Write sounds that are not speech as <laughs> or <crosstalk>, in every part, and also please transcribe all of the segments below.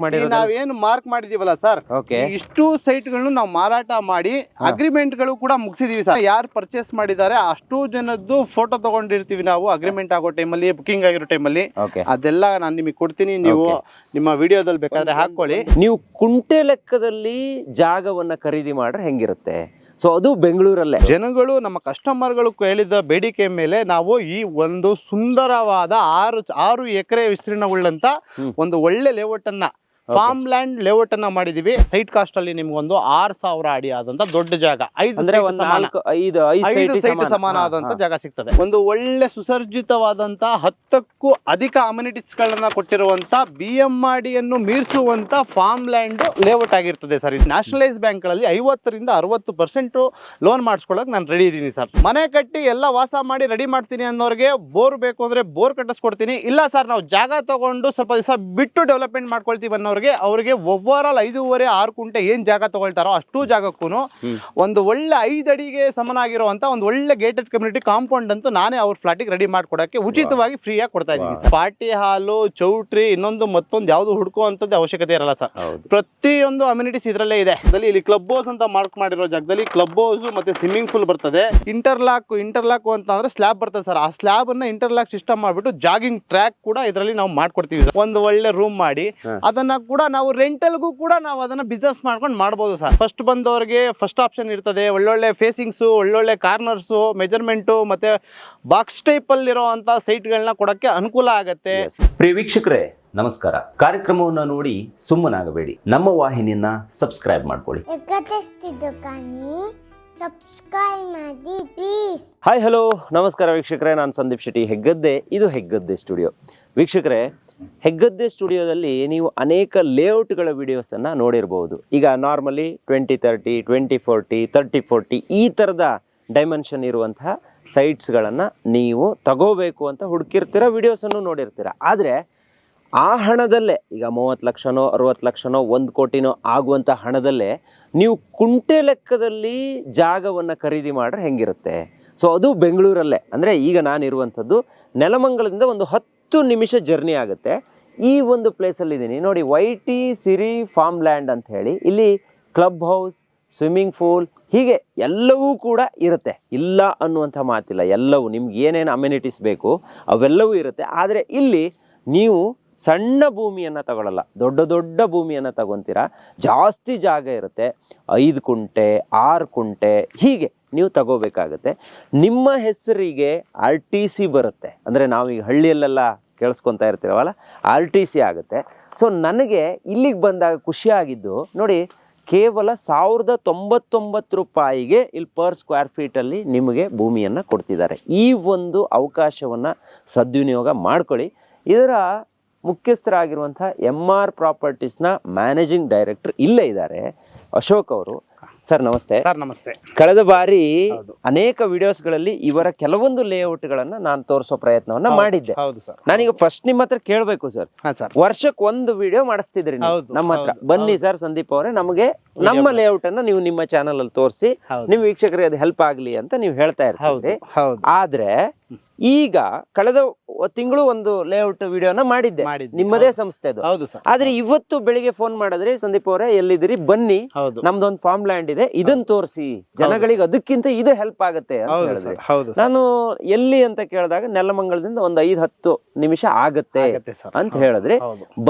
ಮಾಡಿರೋದು? ನಾವೇನು ಮಾರ್ಕ್ ಮಾಡಿದೀವಲ್ಲ ಸರ್ ಇಷ್ಟು ಇಷ್ಟು ಸೈಟ್ಗಳನ್ನು ನಾವು ಮಾರಾಟ ಮಾಡಿ ಅಗ್ರಿಮೆಂಟ್ಗಳು ಕೂಡ ಮುಗಿಸಿದೀವಿ ಸರ್ ಯಾರು ಪರ್ಚೇಸ್ ಮಾಡಿದ್ದಾರೆ ಅಷ್ಟು ಜನದ್ದು ಫೋಟೋ ತಗೊಂಡಿರ್ತೀವಿ ನಾವು ಅಗ್ರಿಮೆಂಟ್ ಆಗೋ ಟೈಮಲ್ಲಿ ಬುಕಿಂಗ್ ಆಗಿರೋ ಟೈಮಲ್ಲಿ ಓಕೆ ಅದೆಲ್ಲ ನಾನು ನಿಮಗೆ ಕೊಡ್ತೀನಿ. ನೀವು ನಿಮ್ಮ ವಿಡಿಯೋದಲ್ಲಿ ಬೇಕಾದ್ರೆ ಹಾಕೊಳ್ಳಿ ನೀವು ಕುಂಟೆ ಲೆಕ್ಕದಲ್ಲಿ ಜಾಗವನ್ನ ಖರೀದಿ ಮಾಡ್ರೆ ಹೆಂಗಿರುತ್ತೆ? ಸೊ ಅದು ಬೆಂಗಳೂರಲ್ಲೇ. ಜನಗಳು ನಮ್ಮ ಕಸ್ಟಮರ್ಗಳು ಹೇಳಿದ ಬೇಡಿಕೆ ಮೇಲೆ ನಾವು ಈ ಒಂದು ಸುಂದರವಾದ ಆರು ಆರು ಎಕರೆ ವಿಸ್ತೀರ್ಣವುಳ್ಳಂತ ಹ್ಮ್. ಒಂದು ಒಳ್ಳೆ ಲೇಔಟ್ ಅನ್ನ ಫಾರ್ಮ್ ಲ್ಯಾಂಡ್ ಲೇಔಟ್ ಅನ್ನ ಮಾಡಿದೀವಿ. ಸೈಟ್ ಕಾಸ್ಟ್ ಅಲ್ಲಿ ನಿಮ್ಗೊಂದು ಆರ್ ಸಾವಿರ ಅಡಿ ಆದಂತ ದೊಡ್ಡ ಜಾಗ. ಐದು ಅಂದ್ರೆ site ಒಂದ್ ಸಮಾನ. ನಾಲ್ಕು ಐದು ಐದು ಸೈಟ್ ಸಮಾನ. ಆದಂತ ಜಾಗ ಸಿಗ್ತದೆ. ಒಂದು ಒಳ್ಳೆ ಸುಸರ್ಜಿತವಾದಂತ ಹತ್ತಕ್ಕೂ ಅಧಿಕ ಅಮ್ಯುನಿಟೀಸ್ ಗಳನ್ನ ಕೊಟ್ಟಿರುವಂತ ಬಿ ಎಂ ಡಿಯನ್ನು ಮೀರಿಸುವಂತ ಫಾರ್ಮ್ ಲ್ಯಾಂಡ್ ಲೇಔಟ್ ಆಗಿರ್ತದೆ ಸರ್. ನ್ಯಾಷನಲೈಸ್ ಬ್ಯಾಂಕ್ಗಳಲ್ಲಿ ಐವತ್ತರಿಂದ ಅರವತ್ತು ಪರ್ಸೆಂಟ್ ಲೋನ್ ಮಾಡಿಸ್ಕೊಳಕ್ ನಾನು ರೆಡಿ ಇದ್ದೀನಿ ಸರ್. ಮನೆ ಕಟ್ಟಿ ಎಲ್ಲ ವಾಸ ಮಾಡಿ ರೆಡಿ ಮಾಡ್ತೀನಿ ಅನ್ನೋರಿಗೆ ಬೋರ್ ಬೇಕು ಅಂದ್ರೆ ಬೋರ್ ಕಟ್ಟಿಸ್ಕೊಡ್ತೀನಿ. ಇಲ್ಲ ಸರ್ ನಾವು ಜಾಗ ತಗೊಂಡು ಸ್ವಲ್ಪ ದಿವಸ ಬಿಟ್ಟು ಡೆವಲಪ್ಮೆಂಟ್ ಮಾಡ್ಕೊಳ್ತೀವಿ ಅನ್ನೋರಿಗೆ ಅವ್ರಿಗೆ ಓವರ್ ಆಲ್ ಐದೂವರೆ ಆರು ಕುಂಟೆ ಏನ್ ಜಾಗ ತಗೊಳ್ತಾರೋ ಅಷ್ಟು ಜಾಗಕ್ಕೂ ಒಂದು ಒಳ್ಳೆ ಐದಡಿಗೆ ಅಡಿಗೆ ಸಮನಾಗಿರುವಂತ ಒಂದು ಒಳ್ಳೆ ಗೇಟೆಡ್ ಕಮ್ಯುನಿಟಿ ಕಾಂಪೌಂಡ್ ಅಂತೂ ನಾನೇ ಅವ್ರ ಫ್ಲಾಟಿಗೆ ರೆಡಿ ಮಾಡ್ಕೊಡಕ್ಕೆ ಉಚಿತವಾಗಿ ಫ್ರೀ ಆಗಿ ಕೊಡ್ತಾ ಇದ್ದೀನಿ ಪಾರ್ಟಿ ಹಾಲು ಚೌಟ್ರಿ ಇನ್ನೊಂದು ಮತ್ತೊಂದು ಯಾವ್ದು ಹುಡ್ಕುವಂತದ್ದು ಅವಶ್ಯಕತೆ ಇರಲ್ಲ ಸರ್. ಪ್ರತಿಯೊಂದು ಅಮ್ಯುನಿಟೀಸ್ ಇದರಲ್ಲೇ ಇದೆ. ಇಲ್ಲಿ ಕ್ಲಬ್ ಹೌಸ್ ಅಂತ ಮಾರ್ಕ್ ಮಾಡಿರೋ ಜಾಗದಲ್ಲಿ ಕ್ಲಬ್ ಹೌಸ್ ಮತ್ತೆ ಸ್ವಿಮ್ಮಿಂಗ್ ಪೂಲ್ ಬರ್ತದೆ. ಇಂಟರ್ಲಾಕ್ ಇಂಟರ್ಲಾಕ್ ಅಂತ ಅಂದ್ರೆ ಸ್ಲ್ಯಾಬ್ ಬರ್ತದೆ ಸರ್. ಆ ಸ್ಲ್ಯಾಬ್ ಅನ್ನ ಇಂಟರ್ಲಾಕ್ ಸಿಸ್ಟಮ್ ಮಾಡ್ಬಿಟ್ಟು ಜಾಗಿಂಗ್ ಟ್ರ್ಯಾಕ್ ಕೂಡ ಇದರಲ್ಲಿ ನಾವು ಮಾಡ್ಕೊಡ್ತೀವಿ. ಒಂದು ಒಳ್ಳೆ ರೂಮ್ ಮಾಡಿ ಅದನ್ನ ಕೂಡ ನಾವು ರೆಂಟಲ್ಗೂ ಕೂಡ ನಾವು ಅದನ್ನ ಬಿಸ್ನೆಸ್ ಮಾಡ್ಕೊಂಡು ಮಾಡ್ಬೋದು ಸರ್. ಫಸ್ಟ್ ಬಂದವರಿಗೆ ಫಸ್ಟ್ ಆಪ್ಷನ್ ಇರ್ತದೆ. ಒಳ್ಳೊಳ್ಳೆ ಫೇಸಿಂಗ್ಸು ಒಳ್ಳೊಳ್ಳೆ ಕಾರ್ನರ್ಸು ಮೆಜರ್ಮೆಂಟು ಮತ್ತೆ ಬಾಕ್ಸ್ ಟೈಪ್ ಅಲ್ಲಿರುವಂತ ಸೈಟ್ಗಳನ್ನ ಕೊಡಕ್ಕೆ ಅನುಕೂಲ ಆಗತ್ತೆ. ಪ್ರಿಯ ವೀಕ್ಷಕರೇ ನಮಸ್ಕಾರ. ಕಾರ್ಯಕ್ರಮವನ್ನು ನೋಡಿ ಸುಮ್ಮನಾಗಬೇಡಿ. ನಮ್ಮ ವಾಹಿನಿಯನ್ನ ಸಬ್ಸ್ಕ್ರೈಬ್ ಮಾಡ್ಕೊಳ್ಳಿ. ಹಾಯ್ ಹಲೋ ನಮಸ್ಕಾರ ವೀಕ್ಷಕರೇ ನಾನು ಸಂದೀಪ್ ಶೆಟ್ಟಿ ಹೆಗ್ಗದ್ದೆ. ಇದು ಹೆಗ್ಗದ್ದೆ ಸ್ಟುಡಿಯೋ ವೀಕ್ಷಕರೇ ಹೆಗ್ಗದ್ದೆ ಸ್ಟುಡಿಯೋದಲ್ಲಿ ನೀವು ಅನೇಕ ಲೇಔಟ್ಗಳ ವಿಡಿಯೋಸನ್ನು ನೋಡಿರ್ಬೋದು. ಈಗ normally twenty thirty twenty forty thirty forty ಈ ಥರದ ಡೈಮೆನ್ಷನ್ ಇರುವಂತಹ ಸೈಟ್ಸ್ಗಳನ್ನು ನೀವು ತಗೋಬೇಕು ಅಂತ ಹುಡುಕಿರ್ತೀರ, ವಿಡಿಯೋಸನ್ನು ನೋಡಿರ್ತೀರ. ಆದರೆ ಆ ಹಣದಲ್ಲೇ, ಈಗ ಮೂವತ್ತು ಲಕ್ಷನೋ, ಅರವತ್ತು ಲಕ್ಷನೋ, ಒಂದು ಕೋಟಿನೋ ಆಗುವಂಥ ಹಣದಲ್ಲೇ ನೀವು ಕುಂಟೆ ಲೆಕ್ಕದಲ್ಲಿ ಜಾಗವನ್ನು ಖರೀದಿ ಮಾಡ್ರೆ ಹೆಂಗಿರುತ್ತೆ? ಸೊ ಅದು ಬೆಂಗಳೂರಲ್ಲೇ. ಅಂದರೆ ಈಗ ನಾನಿರುವಂಥದ್ದು ನೆಲಮಂಗಲದಿಂದ ಒಂದು ಹತ್ತು ನಿಮಿಷ ಜರ್ನಿ ಆಗುತ್ತೆ. ಈ ಒಂದು ಪ್ಲೇಸಲ್ಲಿ ಇದ್ದೀನಿ ನೋಡಿ Y T Siri farm land ಅಂತ ಹೇಳಿ, ಇಲ್ಲಿ ಕ್ಲಬ್ ಹೌಸ್ ಸ್ವಿಮ್ಮಿಂಗ್ ಪೂಲ್ ಹೀಗೆ ಎಲ್ಲವೂ ಕೂಡ ಇರುತ್ತೆ. ಇಲ್ಲ ಅನ್ನುವಂಥ ಮಾತಿಲ್ಲ. ಎಲ್ಲವೂ, ನಿಮ್ಗೆ ಏನೇನು ಅಮ್ಯುನಿಟೀಸ್ ಬೇಕು, ಅವೆಲ್ಲವೂ ಇರುತ್ತೆ. ಆದರೆ ಇಲ್ಲಿ ನೀವು ಸಣ್ಣ ಭೂಮಿಯನ್ನು ತಗೊಳ್ಳಲ್ಲ ದೊಡ್ಡ ದೊಡ್ಡ ಭೂಮಿಯನ್ನು ತಗೊತೀರಾ. ಜಾಸ್ತಿ ಜಾಗ ಇರುತ್ತೆ. ಐದು ಕುಂಟೆ, ಆರು ಕುಂಟೆ, ಹೀಗೆ. ನೀವು ತಗೋಬೇಕಾಗುತ್ತೆ. ನಿಮ್ಮ ಹೆಸರಿಗೆ ಆರ್ ಟಿ ಸಿ ಬರುತ್ತೆ. ಅಂದರೆ ನಾವೀಗ ಹಳ್ಳಿಯಲ್ಲೆಲ್ಲ ಕೇಳಿಸ್ಕೊತಾ ಇರ್ತೀವಲ್ಲ ಆರ್ ಟಿ ಸಿ ಆಗುತ್ತೆ. ಸೊ ನನಗೆ ಇಲ್ಲಿಗೆ ಬಂದಾಗ ಖುಷಿಯಾಗಿದ್ದು ನೋಡಿ, ಕೇವಲ ಸಾವಿರದ ತೊಂಬತ್ತೊಂಬತ್ತು ರೂಪಾಯಿಗೆ ಇಲ್ಲಿ ಪರ್ ಸ್ಕ್ವೇರ್ ಫೀಟಲ್ಲಿ ನಿಮಗೆ ಭೂಮಿಯನ್ನು ಕೊಡ್ತಿದ್ದಾರೆ. ಈ ಒಂದು ಅವಕಾಶವನ್ನು ಸದ್ವಿನಿಯೋಗ ಮಾಡ್ಕೊಳ್ಳಿ. ಇದರ ಮುಖ್ಯಸ್ಥರಾಗಿರುವಂಥ ಎಂ ಆರ್ ಪ್ರಾಪರ್ಟೀಸ್ನ ಮ್ಯಾನೇಜಿಂಗ್ ಡೈರೆಕ್ಟರ್ ಇಲ್ಲೇ ಇದ್ದಾರೆ, ಅಶೋಕ್ ಅವರು. ಸರ್ ನಮಸ್ತೆ. ಸರ್ ನಮಸ್ತೆ. ಕಳೆದ ಬಾರಿ ಅನೇಕ ವಿಡಿಯೋಸ್ಗಳಲ್ಲಿ ಇವರ ಕೆಲವೊಂದು ಲೇಔಟ್ ಗಳನ್ನ ನಾನು ತೋರಿಸೋ ಪ್ರಯತ್ನವನ್ನ ಮಾಡಿದ್ದೆ. ಹೌದು ಸರ್. ನಾನೀಗ ಫಸ್ಟ್ ನಿಮ್ಮ ಹತ್ರ ಕೇಳಬೇಕು ಸರ್. ವರ್ಷಕ್ಕೆ ಒಂದು ವಿಡಿಯೋ ಮಾಡಿಸ್ತಿದ್ರಿ ನಮ್ಮ ಹತ್ರ. ಬನ್ನಿ ಸರ್ ಸಂದೀಪ್ ಅವರೇ ನಮಗೆ ನಮ್ಮ ಲೇಔಟ್ ಅನ್ನ ನೀವು ನಿಮ್ಮ ಚಾನಲ್ ಅಲ್ಲಿ ತೋರಿಸಿ. ನಿಮ್ ವೀಕ್ಷಕರಿಗೆ ಅದು ಹೆಲ್ಪ್ ಆಗ್ಲಿ ಅಂತ ನೀವು ಹೇಳ್ತಾ ಇರ್ತೀವಿ ಇರ್ತೀರಿ ಆದ್ರೆ ಈಗ ಕಳೆದ ತಿಂಗಳು ಒಂದು ಲೇಔಟ್ ವಿಡಿಯೋನ ಮಾಡಿದ್ದೆ. ನಿಮ್ಮದೇ ಸಂಸ್ಥೆದು. ಸರ್. ಆದ್ರೆ ಇವತ್ತು ಬೆಳಿಗ್ಗೆ ಫೋನ್ ಮಾಡಿದ್ರಿ ಸಂದೀಪ್ ಅವರೇ ಎಲ್ಲಿದ್ದೀರಿ? ಬನ್ನಿ. ನಮ್ದೊಂದು ಫಾರ್ಮ್ ಲ್ಯಾಂಡ್ ಇದೆ ಇದನ್ನ ತೋರಿಸಿ. ಜನಗಳಿಗೆ ಅದಕ್ಕಿಂತ ಇದು ಹೆಲ್ಪ್ ಆಗುತ್ತೆ ನಾನು ಎಲ್ಲಿ ಅಂತ ಕೇಳಿದಾಗ ನೆಲಮಂಗಲದಿಂದ ಒಂದ್ ಐದ್ ಹತ್ತು ನಿಮಿಷ ಆಗತ್ತೆ ಅಂತ ಹೇಳಿದ್ರೆ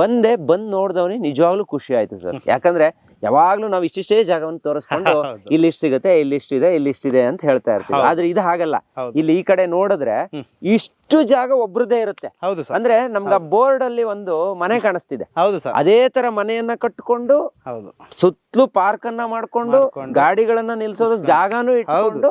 ಬಂದೆ ಬಂದ್ ನೋಡ್ದವನಿ ನಿಜವಾಗ್ಲೂ ಖುಷಿ ಆಯ್ತು ಸರ್. ಯಾಕಂದ್ರೆ ಯಾವಾಗ್ಲೂ ನಾವು ಇಷ್ಟಿಷ್ಟೇ ಜಾಗವನ್ನು ತೋರಿಸ್ಕೊಂಡು. <laughs> ಇಲ್ಲಿ ಇಷ್ಟ ಸಿಗುತ್ತೆ ಇಲ್ಲಿ ಇಷ್ಟಿದೆ ಇಲ್ಲಿ ಇಷ್ಟಿದೆ ಅಂತ ಹೇಳ್ತಾ ಇರ್ತೀವಿ. ಆದ್ರೆ ಇದು ಹಾಗಲ್ಲ. ಇಲ್ಲಿ ಈ ಕಡೆ ನೋಡಿದ್ರೆ ಇಷ್ಟು ಜಾಗ ಒಬ್ರದೇ ಇರುತ್ತೆ. ಅಂದ್ರೆ ನಮ್ಗ ಬೋರ್ಡ್ ಅಲ್ಲಿ ಒಂದು ಮನೆ ಕಾಣಿಸ್ತಿದೆ. ಅದೇ ತರ ಮನೆಯನ್ನ ಕಟ್ಕೊಂಡು ಸುತ್ತಲೂ ಪಾರ್ಕ್ ಅನ್ನ ಮಾಡ್ಕೊಂಡು ಮಾಡ್ಕೊಂಡು. ಗಾಡಿಗಳನ್ನ ನಿಲ್ಸೋದು ಜಾಗನೂ ಇಟ್ಕೊಂಡು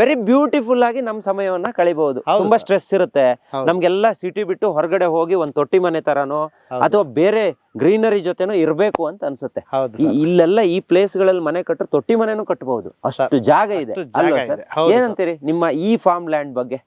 ವೆರಿ ಬ್ಯೂಟಿಫುಲ್ ಆಗಿ ನಮ್ ಸಮಯವನ್ನ ಕಳಿಬಹುದು. ತುಂಬಾ ಸ್ಟ್ರೆಸ್ ಇರುತ್ತೆ. ನಮ್ಗೆಲ್ಲಾ ಸಿಟಿ ಬಿಟ್ಟು ಹೊರಗಡೆ ಹೋಗಿ ಒಂದ್ ತೊಟ್ಟಿ ಮನೆ ತರನೋ ಅಥವಾ ಬೇರೆ ಗ್ರೀನರಿ ಜೊತೆನೂ ಇರ್ಬೇಕು ಅಂತ ಅನ್ಸುತ್ತೆ. ಇಲ್ಲೆಲ್ಲ ಈ ಪ್ಲೇಸ್ಗಳಲ್ಲಿ ಮನೆ ಕಟ್ಟರೆ ತೊಟ್ಟಿ ಮನೆನೂ ಕಟ್ಟಬಹುದು ಅಷ್ಟು ಜಾಗ ಇದೆ. ಏನಂತೀರಿ ನಿಮ್ಮ ಈ ಫಾರ್ಮ್ ಲ್ಯಾಂಡ್ ಬಗ್ಗೆ?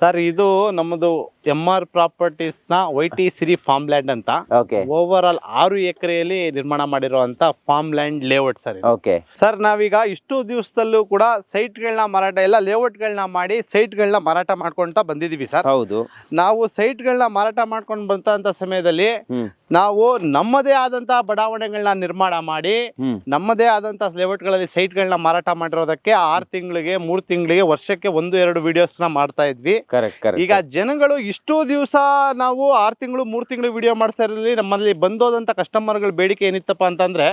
ಸರ್ ಇದು ನಮ್ಮದು M R ಪ್ರಾಪರ್ಟೀಸ್ನ Y T Siri farm land ಅಂತ. ಓಕೆ ಓವರ್ ಆಲ್ ಆರು ಎಕರೆಯಲ್ಲಿ ನಿರ್ಮಾಣ ಮಾಡಿರುವಂತ ಫಾರ್ಮ್ ಲ್ಯಾಂಡ್ ಲೇಔಟ್ ಸರ್ ಇದು. ಓಕೆ ಸರ್ ನಾವೀಗ ಇಷ್ಟು ದಿವಸದಲ್ಲೂ ಕೂಡ ಸೈಟ್ಗಳನ್ನ ಮಾರಾಟ ಎಲ್ಲ ಲೇಔಟ್ಗಳನ್ನ ಮಾಡಿ ಸೈಟ್ಗಳನ್ನ ಮಾರಾಟ ಮಾಡ್ಕೊಂತ ಬಂದಿದೀವಿ ಸರ್ ಹೌದು. ನಾವು ಸೈಟ್ ಗಳನ್ನ ಮಾರಾಟ ಮಾಡ್ಕೊಂಡು ಬಂತ ಸಮಯದಲ್ಲಿ ಹ್ಮ್. ನಾವು ನಮ್ಮದೇ ಆದಂತಹ ಬಡಾವಣೆಗಳನ್ನ ನಿರ್ಮಾಣ ಮಾಡಿ ಹ್ಮ್. ನಮ್ಮದೇ ಆದಂತಹ ಲೇಔಟ್ಗಳಲ್ಲಿ ಸೈಟ್ಗಳನ್ನ ಮಾರಾಟ ಮಾಡಿರೋದಕ್ಕೆ ಆರು ತಿಂಗಳಿಗೆ ಮೂರು ತಿಂಗಳಿಗೆ ವರ್ಷಕ್ಕೆ ಒಂದು ಎರಡು ವಿಡಿಯೋಸ್ನ ಮಾಡ್ತಾ ಇದ್ವಿ. ಕರೆಕ್ಟ್ ಕರೆಕ್ಟ್ ಈಗ ಜನಗಳು ಇಷ್ಟು ದಿವಸ ನಾವು ಆರು ತಿಂಗಳು ಮೂರು ತಿಂಗಳು ವಿಡಿಯೋ ಮಾಡ್ತಾ ಇರಲಿ ನಮ್ಮಲ್ಲಿ ಬಂದೋದಂತ ಕಸ್ಟಮರ್ಗಳ ಬೇಡಿಕೆ ಏನಿತ್ತಪ್ಪ ಅಂತಂದ್ರೆ.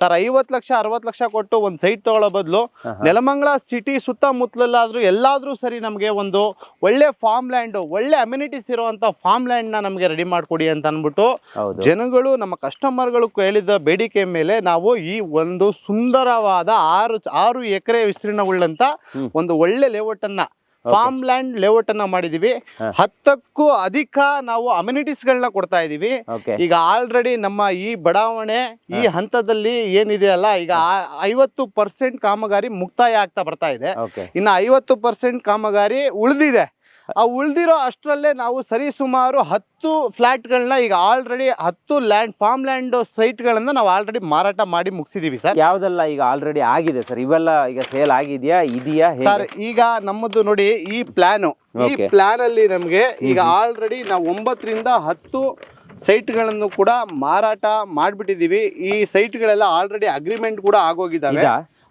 ಸರ್ ಐವತ್ತು ಲಕ್ಷ ಅರವತ್ತು ಲಕ್ಷ ಕೊಟ್ಟು ಒಂದು ಸೈಟ್ ತಗೊಳ್ಳೋ ಬದಲು. ನೆಲಮಂಗಲ ಸಿಟಿ ಸುತ್ತಮುತ್ತಲಾದ್ರೂ ಎಲ್ಲಾದ್ರೂ ಸರಿ ನಮಗೆ ಒಂದು ಒಳ್ಳೆ ಫಾರ್ಮ್ ಲ್ಯಾಂಡ್ ಒಳ್ಳೆ ಅಮ್ಯುನಿಟೀಸ್ ಇರುವಂತ ಫಾರ್ಮ್ ಲ್ಯಾಂಡ್ನ ನಮಗೆ ರೆಡಿ ಮಾಡ್ಕೊಡಿ ಅಂತ ಅನ್ಬಿಟ್ಟು ಹೌದು ಜನಗಳು ನಮ್ಮ ಕಸ್ಟಮರ್ಗಳು ಕೇಳಿದ ಬೇಡಿಕೆ ಮೇಲೆ ನಾವು ಈ ಒಂದು ಸುಂದರವಾದ ಆರು ಆರು ಎಕರೆ ವಿಸ್ತೀರ್ಣಗೊಳ್ಳಂತ. ಒಂದು ಒಳ್ಳೆ ಲೇಔಟ್ ಅನ್ನ ಫಾರ್ಮ್ ಲ್ಯಾಂಡ್ ಲೇಔಟ್ ಅನ್ನ ಮಾಡಿದೀವಿ. ಹತ್ತಕ್ಕೂ ಅಧಿಕ ನಾವು ಅಮ್ಯುನಿಟೀಸ್ ಗಳನ್ನ ಕೊಡ್ತಾ ಇದೀವಿ. ಈಗ ಆಲ್ರೆಡಿ ನಮ್ಮ ಈ ಬಡಾವಣೆ ಈ ಹಂತದಲ್ಲಿ ಏನಿದೆ ಅಲ್ಲ ಈಗ ಐವತ್ತು ಪರ್ಸೆಂಟ್ ಕಾಮಗಾರಿ ಮುಕ್ತಾಯ ಆಗ್ತಾ ಬರ್ತಾ ಇದೆ. ಇನ್ನು ಐವತ್ತು ಪರ್ಸೆಂಟ್ ಕಾಮಗಾರಿ ಉಳಿದಿದೆ. ಆ ಉಳಿದಿರೋ ಅಷ್ಟರಲ್ಲೇ ನಾವು ಸರಿ ಸುಮಾರು ಹತ್ತು ಫ್ಲಾಟ್ಗಳನ್ನ ಈಗ ಆಲ್ರೆಡಿ ಹತ್ತು ಲ್ಯಾಂಡ್ ಫಾರ್ಮ್ ಲ್ಯಾಂಡ್ ಸೈಟ್ಗಳನ್ನ ನಾವು ಆಲ್ರೆಡಿ ಮಾರಾಟ ಮಾಡಿ ಮುಗಿಸಿದೀವಿ ಸರ್. ಯಾವ್ದೆಲ್ಲ ಈಗ ಆಲ್ರೆಡಿ ಆಗಿದೆ ಸರ್? ಇವೆಲ್ಲ ಈಗ ಸೇಲ್ ಆಗಿದೆಯಾ ಇದೆಯಾ ಸರ್ ಈಗ ನಮ್ಮದು ನೋಡಿ ಈ ಪ್ಲಾನು ಈ. ಪ್ಲಾನ್ ಅಲ್ಲಿ ನಮಗೆ ಈಗ ಆಲ್ರೆಡಿ ನಾವು ಒಂಬತ್ತರಿಂದ ಹತ್ತು ಸೈಟ್ಗಳನ್ನು ಕೂಡ ಮಾರಾಟ ಮಾಡಿಬಿಟ್ಟಿದ್ದೀವಿ ಈ ಸೈಟ್ಗಳೆಲ್ಲ ಆಲ್ರೆಡಿ ಅಗ್ರಿಮೆಂಟ್ ಕೂಡ ಆಗೋಗಿದ್ದಾವೆ.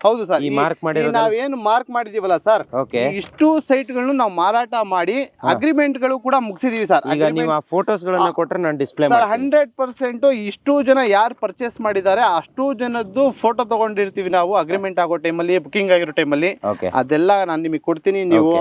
ಹೌದು ಸರ್. ಈ mark ಮಾಡಿರೋದನ್ನ- ನಾವೇನು ಮಾರ್ಕ್ ಮಾಡಿದೀವಲ್ಲ ಸರ್ ಓಕೆ ಇಷ್ಟು ಸೈಟ್ಗಳನ್ನು ನಾವು ಮಾರಾಟ ಮಾಡಿ ಅಗ್ರಿಮೆಂಟ್ಗಳು ಕೂಡ ಮುಗಿಸಿದೀವಿ ಸರ್. ಈಗ ನೀವು ಆ ಫೋಟೋಸ್ ಗಳನ್ನ ಕೊಟ್ರೆ ನಾನು ಡಿಸ್ಪ್ಲೇ ಸರ್ ಮಾಡ್ತೀನಿ. ಹಂಡ್ರೆಡ್ ಪರ್ಸೆಂಟ್ ಇಷ್ಟು ಜನ ಯಾರು ಪರ್ಚೇಸ್ ಮಾಡಿದ್ದಾರೆ ಅಷ್ಟು ಜನದ್ದು ಫೋಟೋ ತಗೊಂಡಿರ್ತೀವಿ ನಾವು ಅಗ್ರಿಮೆಂಟ್ ಆಗೋ ಟೈಮಲ್ಲಿ ಬುಕಿಂಗ್ ಆಗಿರೋ ಟೈಮಲ್ಲಿ ಓಕೆ ಅದೆಲ್ಲ ನಾನು ನಿಮಗೆ ಕೊಡ್ತೀನಿ ನೀವು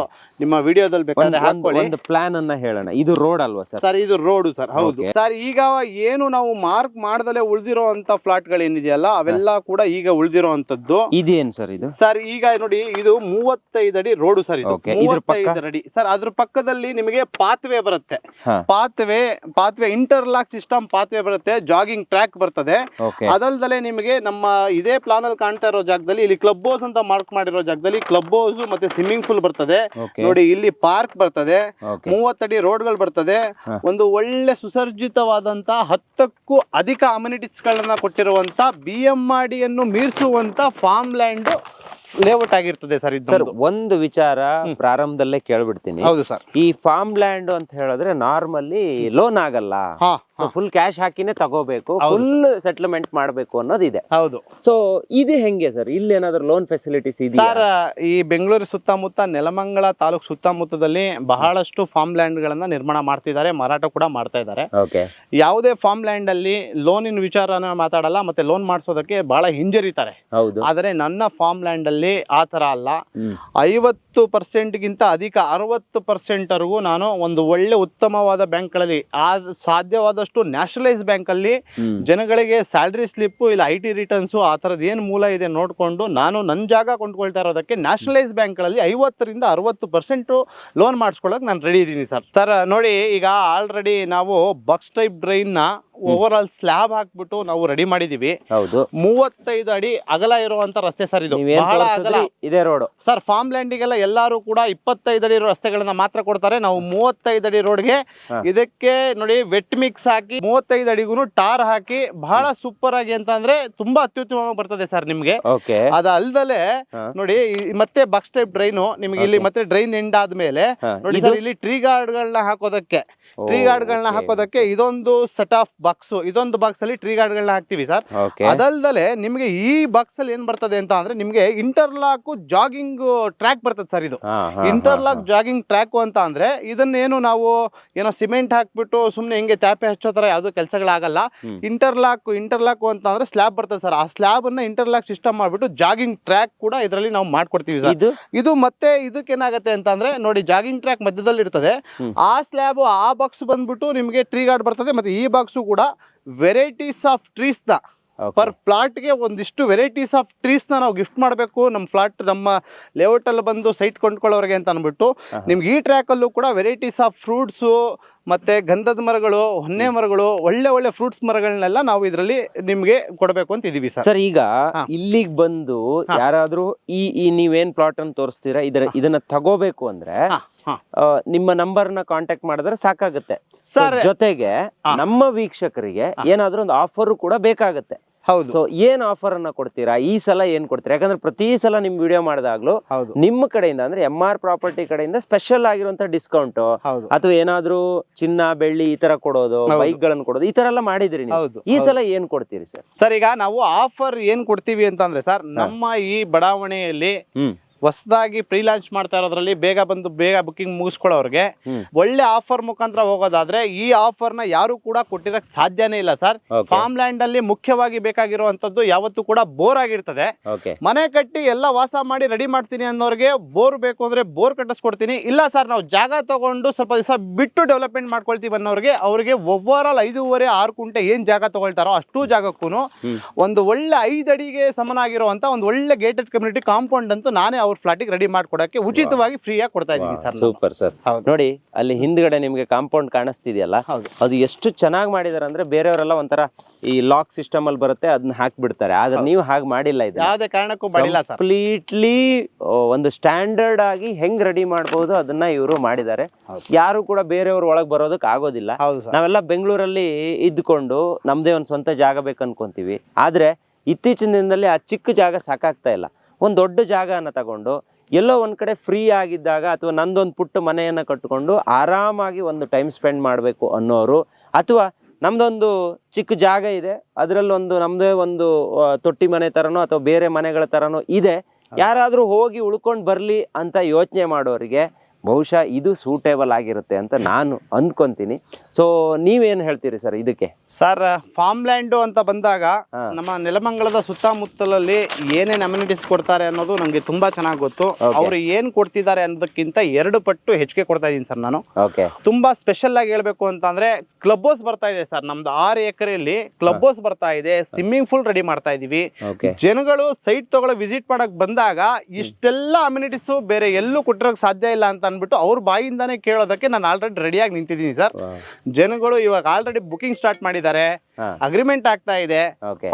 ನಿಮ್ಮ ವಿಡಿಯೋದಲ್ಲಿ ಬೇಕಾದ್ರೆ ಹಾಕೊಳ್ಳಿ. ಒಂದು ಪ್ಲಾನ್ ಅನ್ನ ಹೇಳೋಣ. ಇದು ರೋಡ್ ಅಲ್ವಾ ಸರ್? ಸರ್ ಇದು ರೋಡ್ ಸರ್ ಹೌದು. ಸರ್ ಈಗ ಏನು ನಾವು ಮಾರ್ಕ್ ಮಾಡ್ದಲೆ ಉಳಿದಿರೋ ಅಂತ ಫ್ಲಾಟ್ಗಳು ಏನಿದೆಯಲ್ಲ ಅವೆಲ್ಲ ಕೂಡ ಈಗ ಉಳಿದಿರೋ ಅಂತದ್ದು ಇದೇನ್ ಸರ್ ಇದು? ಸರ್ ಈಗ ನೋಡಿ ಇದು ಮೂವತ್ತೈದು ಅಡಿ ರೋಡ್ ಸರ್ ಇದು. Okay, ಇದ್ರ ಪಕ್ಕ? ಮೂವತ್ತೈದು ಅಡಿ. ಸರ್ ಅದ್ರ ಪಕ್ಕದಲ್ಲಿ ನಿಮಗೆ ಪಾತ್ವೆ ಬರುತ್ತೆ. ಹಾ. Pathway pathway interlock system pathway ಬರುತ್ತೆ ಜಾಗಿಂಗ್ ಟ್ರ್ಯಾಕ್ ಬರ್ತದೆ. ಓಕೆ ಅದಲ್ದಲೆ ನಿಮಗೆ ನಮ್ಮ ಇದೇ ಪ್ಲಾನ್ ಅಲ್ಲಿ ಕಾಣ್ತಾ ಇರೋ ಜಾಗದಲ್ಲಿ ಇಲ್ಲಿ ಕ್ಲಬ್ ಹೌಸ್ ಅಂತ ಮಾರ್ಕ್ ಮಾಡಿರೋ ಜಾಗದಲ್ಲಿ ಕ್ಲಬ್ ಹೌಸ್ ಮತ್ತೆ ಸ್ವಿಮ್ಮಿಂಗ್ ಪೂಲ್ ಬರ್ತದೆ. ಓಕೆ ನೋಡಿ ಇಲ್ಲಿ ಪಾರ್ಕ್ ಬರ್ತದೆ. ಓಕೆ ರೋಡ್ ರೋಡ್ಗಳು ಬರ್ತದೆ. ಹಾ. ಒಂದು ಒಳ್ಳೆ ಸುಸರ್ಜಿತವಾದಂತ ಹತ್ತಕ್ಕೂ ಅಧಿಕ ಅಮ್ಯುನಿಟೀಸ್ ಗಳನ್ನ ಕೊಟ್ಟಿರುವಂತ ಬಿ ಎಂ ಅನ್ನು ಮೀರಿಸುವಂತ ಫಾರ್ಮ್ ಲ್ಯಾಂಡ್ ಲೇಔಟ್ ಆಗಿರ್ತದೆ ಸರ್ ಇದು ಸರ್. ಒಂದು ವಿಚಾರ ಪ್ರಾರಂಭದಲ್ಲೇ ಕೇಳ್ಬಿಡ್ತೀನಿ. ಹೌದು ಸರ್. ಈ ಫಾರ್ಮ್ ಲ್ಯಾಂಡ್ ಅಂತ ಹೇಳಿದ್ರೆ ನಾರ್ಮಲಿ ಲೋನ್ ಆಗಲ್ಲ. ಹಾ ಫುಲ್ ಕ್ಯಾಶ್ ಹಾಕಿನೇ ತಗೋಬೇಕು ಫುಲ್ ಸೆಟ್ಲ್ಮೆಂಟ್ ಮಾಡಬೇಕು ಅನ್ನೋದಿದೆ ಹೌದು. ಸೊ ಇದು ಹೆಂಗೆ ಸರ್? ಇಲ್ಲಿ ಏನಾದ್ರು ಲೋನ್ ಫೆಸಿಲಿಟೀಸ್ ಇದೆಯಾ? ಸರ್ ಈ ಬೆಂಗಳೂರು ಸುತ್ತಮುತ್ತ ನೆಲಮಂಗಲ ತಾಲೂಕು ಸುತ್ತಮುತ್ತದಲ್ಲಿ ಬಹಳಷ್ಟು ಫಾರ್ಮ್ ಲ್ಯಾಂಡ್ ಗಳನ್ನ ನಿರ್ಮಾಣ ಮಾಡ್ತಿದ್ದಾರೆ ಮಾರಾಟ ಕೂಡ ಮಾಡ್ತಾ ಇದ್ದಾರೆ. ಓಕೆ ಯಾವುದೇ ಫಾರ್ಮ್ ಲ್ಯಾಂಡ್ ಅಲ್ಲಿ ಲೋನಿನ ವಿಚಾರನ ಮಾತಾಡಲ್ಲ ಮತ್ತೆ ಲೋನ್ ಮಾಡಿಸೋದಕ್ಕೆ ಬಹಳ ಹಿಂಜರಿತಾರೆ. ಹೌದು. ಆದರೆ ನನ್ನ ಫಾರ್ಮ್ ಲ್ಯಾಂಡ್ ಅಲ್ಲಿ ಆ ಥರ ಅಲ್ಲ. ಐವತ್ತು ಪರ್ಸೆಂಟ್ಗಿಂತ ಅಧಿಕ ಅರವತ್ತು ಪರ್ಸೆಂಟ್ವರೆಗೂ ನಾನು ಒಂದು ಒಳ್ಳೆ ಉತ್ತಮವಾದ ಬ್ಯಾಂಕ್ಗಳಲ್ಲಿ ಆ ಸಾಧ್ಯವಾದಷ್ಟು ನ್ಯಾಷನಲೈಸ್ ಬ್ಯಾಂಕಲ್ಲಿ. ಜನಗಳಿಗೆ ಸ್ಯಾಲ್ರಿ ಸ್ಲಿಪ್ಪು ಇಲ್ಲ ಐ ಟಿ ರಿಟರ್ನ್ಸು ಆ ಥರದ್ದು ಏನು ಮೂಲ ಇದೆ ನೋಡಿಕೊಂಡು ನಾನು ನನ್ನ ಜಾಗ ಕೊಂಡ್ಕೊಳ್ತಾ ಇರೋದಕ್ಕೆ ನ್ಯಾಷನಲೈಸ್ ಬ್ಯಾಂಕ್ಗಳಲ್ಲಿ ಐವತ್ತರಿಂದ ಅರವತ್ತು ಪರ್ಸೆಂಟು ಲೋನ್ ಮಾಡಿಸ್ಕೊಳ್ಳೋಕೆ ನಾನು ರೆಡಿ ಇದ್ದೀನಿ ಸರ್ ಸರ್ ನೋಡಿ ಈಗ ಆಲ್ರೆಡಿ ನಾವು ಬಕ್ಸ್ ಟೈಪ್ ಡ್ರೈನ್ನ ಓವರ್ ಆಲ್ ಸ್ಲ್ಯಾಬ್ ಹಾಕ್ಬಿಟ್ಟು ನಾವು ರೆಡಿ ಮಾಡಿದೀವಿ. ಹೌದು. ಮೂವತ್ತೈದು ಅಡಿ ಅಗಲ ಇರುವಂತ ರಸ್ತೆ ಸರ್ ಇದು. ನೀವೇನ್ ಬಹಳ ಅಗಲ. ತೋರಿಸಿದ್ರಿ ಇದೇ ರೋಡ್ ಸರ್ ಫಾರ್ಮ್ ಲ್ಯಾಂಡಿಗೆಲ್ಲ ಎಲ್ಲರೂ ಕೂಡ ಇಪ್ಪತ್ತೈದು ಅಡಿ ರಸ್ತೆಗಳನ್ನ ಮಾತ್ರ ಕೊಡ್ತಾರೆ. ನಾವು ಮೂವತ್ತೈದು ಅಡಿ ರೋಡ್ಗೆ ಇದಕ್ಕೆ ನೋಡಿ ವೆಟ್ ಮಿಕ್ಸ್ ಹಾಕಿ ಮೂವತ್ತೈದು ಅಡಿಗೂ ಟಾರ್ ಹಾಕಿ ಬಹಳ ಸೂಪರ್ ಆಗಿ ಅಂತ ಅಂದ್ರೆ ತುಂಬಾ ಅತ್ಯುತ್ತಮವಾಗಿ ಬರ್ತದೆ ಸರ್ ನಿಮ್ಗೆ. ಓಕೆ. ಅದಲ್ದಲೆ ಹಾ. ನೋಡಿ ಈ- ಮತ್ತೆ ಬಕ್ಸ್ ಟೈಪ್ ಡ್ರೈನು ನಿಮ್ಗೆ ಇಲ್ಲಿ ಮತ್ತೆ ಡ್ರೈನ್ ಎಂಡ್ ಆದ್ಮೇಲೆ ಹಾ, ನೋಡಿ ಇದು? ಸರ್ ಇಲ್ಲಿ ಟ್ರೀ ಗಾರ್ಡ್ ಗಳನ್ನ ಹಾಕೋದಕ್ಕೆ. ಟ್ರೀ ಗಾರ್ಡ್ ಗಳನ್ನ ಹಾಕೋದಕ್ಕೆ ಇದೊಂದು ಸೆಟ್ ಆಫ್ ಬಾಕ್ಸ್ ಇದೊಂದು ಬಾಕ್ಸ್ ಅಲ್ಲಿ ಟ್ರೀ ಗಾರ್ಡ್ಗಳನ್ನ ಹಾಕ್ತಿವಿ ಸರ್ ಅದಲ್ದಲೆ ನಿಮಗೆ ಈ ಬಾಕ್ಸ್ ಅಲ್ಲಿ ಏನ್ ಬರ್ತದೆ ಅಂತ ಅಂದ್ರೆ ನಿಮ್ಗೆ ಇಂಟರ್ಲಾಕ್ ಜಾಗಿಂಗ್ ಟ್ರ್ಯಾಕ್ ಬರ್ತದೆ ಸರ್ ಇದು. ಇಂಟರ್ಲಾಕ್ ಜಾಗಿಂಗ್ ಟ್ರ್ಯಾಕ್ ಅಂತ ಅಂದ್ರೆ ಇದನ್ನೇನು ನಾವು ಏನೋ ಸಿಮೆಂಟ್ ಹಾಕ್ಬಿಟ್ಟು ಸುಮ್ನೆ ಹಿಂಗೆ ತ್ಯಾಪೆ ಹಚ್ಚೋ ತರ ಯಾವ್ದು ಕೆಲಸಗಳಾಗಲ್ಲ. ಆಗಲ್ಲ ಇಂಟರ್ಲಾಕ್ ಇಂಟರ್ಲಾಕ್ ಅಂತ ಅಂದ್ರೆ ಸ್ಲ್ಯಾಬ್ ಬರ್ತದೆ ಸರ್ ಆ ಸ್ಲ್ಯಾಬ್ ಅನ್ನ ಇಂಟರ್ಲಾಕ್ ಸಿಸ್ಟಮ್ ಮಾಡ್ಬಿಟ್ಟು ಜಾಗಿಂಗ್ ಟ್ರ್ಯಾಕ್ ಕೂಡ ಇದರಲ್ಲಿ ನಾವು ಮಾಡ್ಕೊಡ್ತೀವಿ ಸರ್ ಇದು? ಇದು ಮತ್ತೆ ಇದಕ್ಕೇನಾಗತ್ತೆ ಅಂತ ಅಂದ್ರೆ ನೋಡಿ ಜಾಗಿಂಗ್ ಟ್ರ್ಯಾಕ್ ಮಧ್ಯದಲ್ಲಿ ಇರ್ತದೆ ಆ ಸ್ಲ್ಯಾಬ್ ಆ ಬಾಕ್ಸ್ ಬಂದ್ಬಿಟ್ಟು ನಿಮಗೆ ಟ್ರೀ ಗಾರ್ಡ್ ಬರ್ತದೆ ಮತ್ತೆ ಈ ಬಾಕ್ಸ್ ಕೂಡ ವೆರೈಟೀಸ್ ಆಫ್ ಟ್ರೀಸ್ನ Okay. ಪರ್ ಪ್ಲಾಟ್ಗೆ ಒಂದಿಷ್ಟು ವೆರೈಟೀಸ್ ಆಫ್ ಟ್ರೀಸ್ನ ನಾವು ಗಿಫ್ಟ್ ಮಾಡಬೇಕು ನಮ್ಮ ಫ್ಲಾಟ್ ನಮ್ಮ ಲೇಔಟ್ ಅಲ್ಲಿ ಬಂದು ಸೈಟ್ ಕೊಂಡ್ಕೊಳ್ಳೋರಿಗೆ ಅಂತ ಅಂದ್ಬಿಟ್ಟು ಆಹಾ. ನಿಮ್ಗೆ ಈ ಟ್ರ್ಯಾಕ್ ಅಲ್ಲೂ ಕೂಡ ವೆರೈಟೀಸ್ ಆಫ್ ಫ್ರೂಟ್ಸು ಮತ್ತೆ ಗಂಧದ ಮರಗಳು ಹೊನ್ನೆ ಮರಗಳು ಒಳ್ಳೆ ಒಳ್ಳೆ ಫ್ರೂಟ್ಸ್ ಮರಗಳನ್ನೆಲ್ಲ ನಾವು ಇದರಲ್ಲಿ ನಿಮ್ಗೆ ಕೊಡಬೇಕು ಅಂತ ಇದೀವಿ ಸರ್. ಸರ್ ಈಗ ಇಲ್ಲಿಗೆ ಬಂದು. ಯಾರಾದ್ರೂ ಈ ಈ ನೀವೇನ್ ಪ್ಲಾಟ್ ಅನ್ನು ತೋರಿಸ್ತೀರಾ? ಇದರ ಇದನ್ನ ತಗೋಬೇಕು ಅಂದ್ರೆ ನಿಮ್ಮ ನಂಬರ್ನ ಕಾಂಟ್ಯಾಕ್ಟ್ ಮಾಡಿದ್ರೆ ಸಾಕಾಗುತ್ತೆ. ಸರ್ ಜೊತೆಗೆ ನಮ್ಮ ವೀಕ್ಷಕರಿಗೆ ಏನಾದ್ರೂ ಒಂದು ಆಫರ್ ಕೂಡ ಬೇಕಾಗುತ್ತೆ. ಹೌದು. ಸೊ ಏನ್ ಆಫರ್ ಅನ್ನ ಕೊಡ್ತೀರಾ? ಈ ಸಲ ಏನ್ ಕೊಡ್ತೀರಾ? ಯಾಕಂದ್ರೆ ಪ್ರತಿ ಸಲ ನಿಮ್ ವಿಡಿಯೋ ಮಾಡಿದಾಗ್ಲೂ ನಿಮ್ಮ ಕಡೆಯಿಂದ ಅಂದ್ರೆ ಎಂ ಆರ್ ಪ್ರಾಪರ್ಟಿ ಕಡೆಯಿಂದ ಸ್ಪೆಷಲ್ ಆಗಿರುವಂತ ಡಿಸ್ಕೌಂಟ್ ಅಥವಾ ಏನಾದ್ರೂ ಚಿನ್ನ ಬೆಳ್ಳಿ ಈ ತರ ಕೊಡೋದು. ಬೈಕ್ ಗಳನ್ನ ಕೊಡೋದು ಈ ತರ ಎಲ್ಲ ಮಾಡಿದ್ರಿ ಈ ಸಲ ಏನ್ ಕೊಡ್ತೀರಿ ಸರ್? ಸರ್ ಈಗ ನಾವು ಆಫರ್ ಏನ್ ಕೊಡ್ತೀವಿ ಅಂತಂದ್ರೆ ಸರ್ ನಮ್ಮ ಈ ಬಡಾವಣೆಯಲ್ಲಿ ಹ್ಮ್. ಹೊಸದಾಗಿ ಪ್ರೀ ಲಾಂಚ್ ಮಾಡ್ತಾ ಇರೋದ್ರಲ್ಲಿ ಬೇಗ ಬಂದು ಬೇಗ ಬುಕಿಂಗ್ ಮುಗಿಸ್ಕೊಳ್ಳೋರಿಗೆ ಒಳ್ಳೆ ಆಫರ್ ಮುಖಾಂತರ ಹೋಗೋದಾದ್ರೆ ಈ ಆಫರ್ನ ಯಾರು ಕೂಡ ಕೊಟ್ಟಿರಕ್ ಸಾಧ್ಯನೇ ಇಲ್ಲ ಸರ್. ಫಾರ್ಮ್ ಲ್ಯಾಂಡ್ ಅಲ್ಲಿ ಮುಖ್ಯವಾಗಿ ಬೇಕಾಗಿರುವಂತದ್ದು ಯಾವತ್ತೂ ಕೂಡ ಬೋರ್ ಆಗಿರ್ತದೆ. ಮನೆ ಕಟ್ಟಿ ಎಲ್ಲ ವಾಸ ಮಾಡಿ ರೆಡಿ ಮಾಡ್ತೀನಿ ಅನ್ನೋರಿಗೆ ಬೋರ್ ಬೇಕು ಅಂದ್ರೆ ಬೋರ್ ಕಟ್ಟಿಸ್ಕೊಡ್ತೀನಿ. ಇಲ್ಲ ಸರ್ ನಾವು ಜಾಗ ತಗೊಂಡು ಸ್ವಲ್ಪ ದಿವಸ ಬಿಟ್ಟು ಡೆವಲಪ್ಮೆಂಟ್ ಮಾಡ್ಕೊಳ್ತೀವಿ ಅನ್ನೋರಿಗೆ ಅವರಿಗೆ ಓವರ್ ಆಲ್ ಐದೂವರೆ ಆರು ಕುಂಟೆ ಏನ್ ಜಾಗ ತಗೊಳ್ತಾರೋ ಅಷ್ಟು ಜಾಗಕ್ಕೂ ಒಂದು ಒಳ್ಳೆ ಐದು ಅಡಿಗೆ ಸಮನಾಗಿರುವಂತ ಒಂದು ಒಳ್ಳೆ ಗೇಟೆಡ್ ಕಮ್ಯುನಿಟಿ ಕಾಂಪೌಂಡ್ ಅಂತೂ ನಾನೇ ಅವ್ರ ಫ್ಲಾಟಿಗೆ ರೆಡಿ ಮಾಡ್ಕೊಡಕ್ಕೆ ಉಚಿತವಾಗಿ ಫ್ರೀ ಆಗಿ ಕೊಡ್ತಾ ಇದ್ದೀನಿ ಸರ್. Super sir. ಹೌದು. ನೋಡಿ ಅಲ್ಲಿ ಹಿಂದ್ಗಡೆ ನಿಮ್ಗೆ ಕಾಂಪೌಂಡ್ ಕಾಣಿಸ್ತಿದೆಯಲ್ಲ? ಹೌದು. ಅದು ಎಷ್ಟು ಚೆನ್ನಾಗಿ ಮಾಡಿದಾರೆ ಅಂದ್ರೆ ಬೇರೆಯವರೆಲ್ಲ ಒಂಥರ ಈ ಲಾಕ್ ಸಿಸ್ಟಮ್ ಅಲ್ಲಿ ಬರುತ್ತೆ ಅದನ್ನ ಹಾಕ್ಬಿಡ್ತಾರೆ. ಆದ್ರೆ ನೀವು ಹಾಗೆ ಮಾಡಿಲ್ಲ ಇದು ಯಾವುದೇ ಕಾರಣಕ್ಕೂ ಮಾಡಿಲ್ಲ ಸರ್. ಕಂಪ್ಲೀಟ್ಲಿ ಒಂದು ಸ್ಟ್ಯಾಂಡರ್ಡ್ ಆಗಿ ಹೆಂಗ್ ರೆಡಿ ಮಾಡಬಹುದು ಅದನ್ನ ಇವರು ಮಾಡಿದ್ದಾರೆ. ಯಾರು ಕೂಡ ಬೇರೆಯವ್ರ ಒಳಗ್ ಬರೋದಕ್ ಆಗೋದಿಲ್ಲ. ಹೌದು ಸರ್. ನಾವೆಲ್ಲ ಬೆಂಗಳೂರಲ್ಲಿ ಇದ್ಕೊಂಡು ನಮ್ದೇ ಒಂದು ಸ್ವಂತ ಜಾಗ ಬೇಕು ಅನ್ಕೊಂತೀವಿ ಆದ್ರೆ ಇತ್ತೀಚಿನ ದಿನದಲ್ಲಿ ಆ ಚಿಕ್ಕ ಜಾಗ ಸಾಕಾಗ್ತಾ ಇಲ್ಲ. ಒಂದು ದೊಡ್ಡ ಜಾಗನ ತಗೊಂಡು ಎಲ್ಲೋ ಒಂದು ಕಡೆ ಫ್ರೀ ಆಗಿದ್ದಾಗ ಅಥವಾ ನಂದೊಂದು ಪುಟ್ಟ ಮನೆಯನ್ನ ಕಟ್ಟಿಕೊಂಡು ಆರಾಮಾಗಿ ಒಂದು ಟೈಮ್ ಸ್ಪೆಂಡ್ ಮಾಡಬೇಕು ಅನ್ನೋರು. ಅಥವಾ ನಮ್ದೊಂದು ಚಿಕ್ಕ ಜಾಗ ಇದೆ ಅದರಲ್ಲೊಂದು ನಮ್ಮದೇ ನಮ್ದೇ ಒಂದು ತೊಟ್ಟಿ ಮನೆ ತರನೋ ಅಥವಾ ಬೇರೆ ಮನೆಗಳ ತರನೋ ಇದೆ. ಯಾರಾದರೂ ಹೋಗಿ ಉಳ್ಕೊಂಡು ಬರಲಿ ಅಂತ ಯೋಚನೆ ಮಾಡೋರಿಗೆ ಬಹುಶಃ ಇದು ಸೂಟೇಬಲ್ ಆಗಿರುತ್ತೆ ಅಂತ ನಾನು ಅಂದ್ಕೊಂತೀನಿ ಸೊ ನೀವೇನು ಹೇಳ್ತೀರಿ ಸರ್ ಇದಕ್ಕೆ? ಸರ್ ಫಾರ್ಮ್ ಲ್ಯಾಂಡು ಅಂತ ಬಂದಾಗ ನಮ್ಮ ನೆಲಮಂಗಲದ ಸುತ್ತಮುತ್ತಲಲ್ಲಿ ಏನೇನು ಅಮ್ಯುನಿಟೀಸ್ ಕೊಡ್ತಾರೆ ಅನ್ನೋದು ನಮಗೆ ತುಂಬಾ ಚೆನ್ನಾಗಿ ಗೊತ್ತು. ಅವರು ಏನು ಕೊಡ್ತಿದ್ದಾರೆ ಅನ್ನೋದಕ್ಕಿಂತ ಎರಡು ಪಟ್ಟು ಹೆಚ್ಚಿಗೆ ಕೊಡ್ತಾ ಇದ್ದೀನಿ ಸರ್ ನಾನು. ತುಂಬಾ ಸ್ಪೆಷಲ್ ಆಗಿ ಹೇಳ್ಬೇಕು ಅಂತಂದ್ರೆ ಕ್ಲಬ್ ಹೌಸ್ ಬರ್ತಾ ಇದೆ ಸರ್. ನಮ್ದು ಆರು ಎಕರೆಯಲ್ಲಿ ಕ್ಲಬ್ ಹೌಸ್ ಬರ್ತಾ ಇದೆ. ಸ್ವಿಮ್ಮಿಂಗ್ ಫುಲ್ ರೆಡಿ ಮಾಡ್ತಾ ಇದೀವಿ. ಜನಗಳು ಸೈಟ್ ತಗೊಳ್ಳೋ ವಿಸಿಟ್ ಮಾಡಕ್ ಬಂದಾಗ ಇಷ್ಟೆಲ್ಲ ಅಮ್ಯುನಿಟೀಸ್ ಬೇರೆ ಎಲ್ಲೂ ಕೊಟ್ಟಿರೋಕ್ ಸಾಧ್ಯ ಇಲ್ಲ ಅಂತ ಅಂದ್ಬಿಟ್ಟು ಅವ್ರ ಬಾಯಿಂದಾನೇ ಕೇಳೋದಕ್ಕೆ ನಾನು ಆಲ್ರೆಡಿ ರೆಡಿಯಾಗಿ ನಿಂತಿದ್ದೀನಿ ಸರ್. ಜನಗಳು ಇವಾಗ ಆಲ್ರೆಡಿ ಬುಕಿಂಗ್ ಸ್ಟಾರ್ಟ್ ಮಾಡಿದ್ದಾರೆ. ಅಗ್ರಿಮೆಂಟ್ ಆಗ್ತಾ ಇದೆ.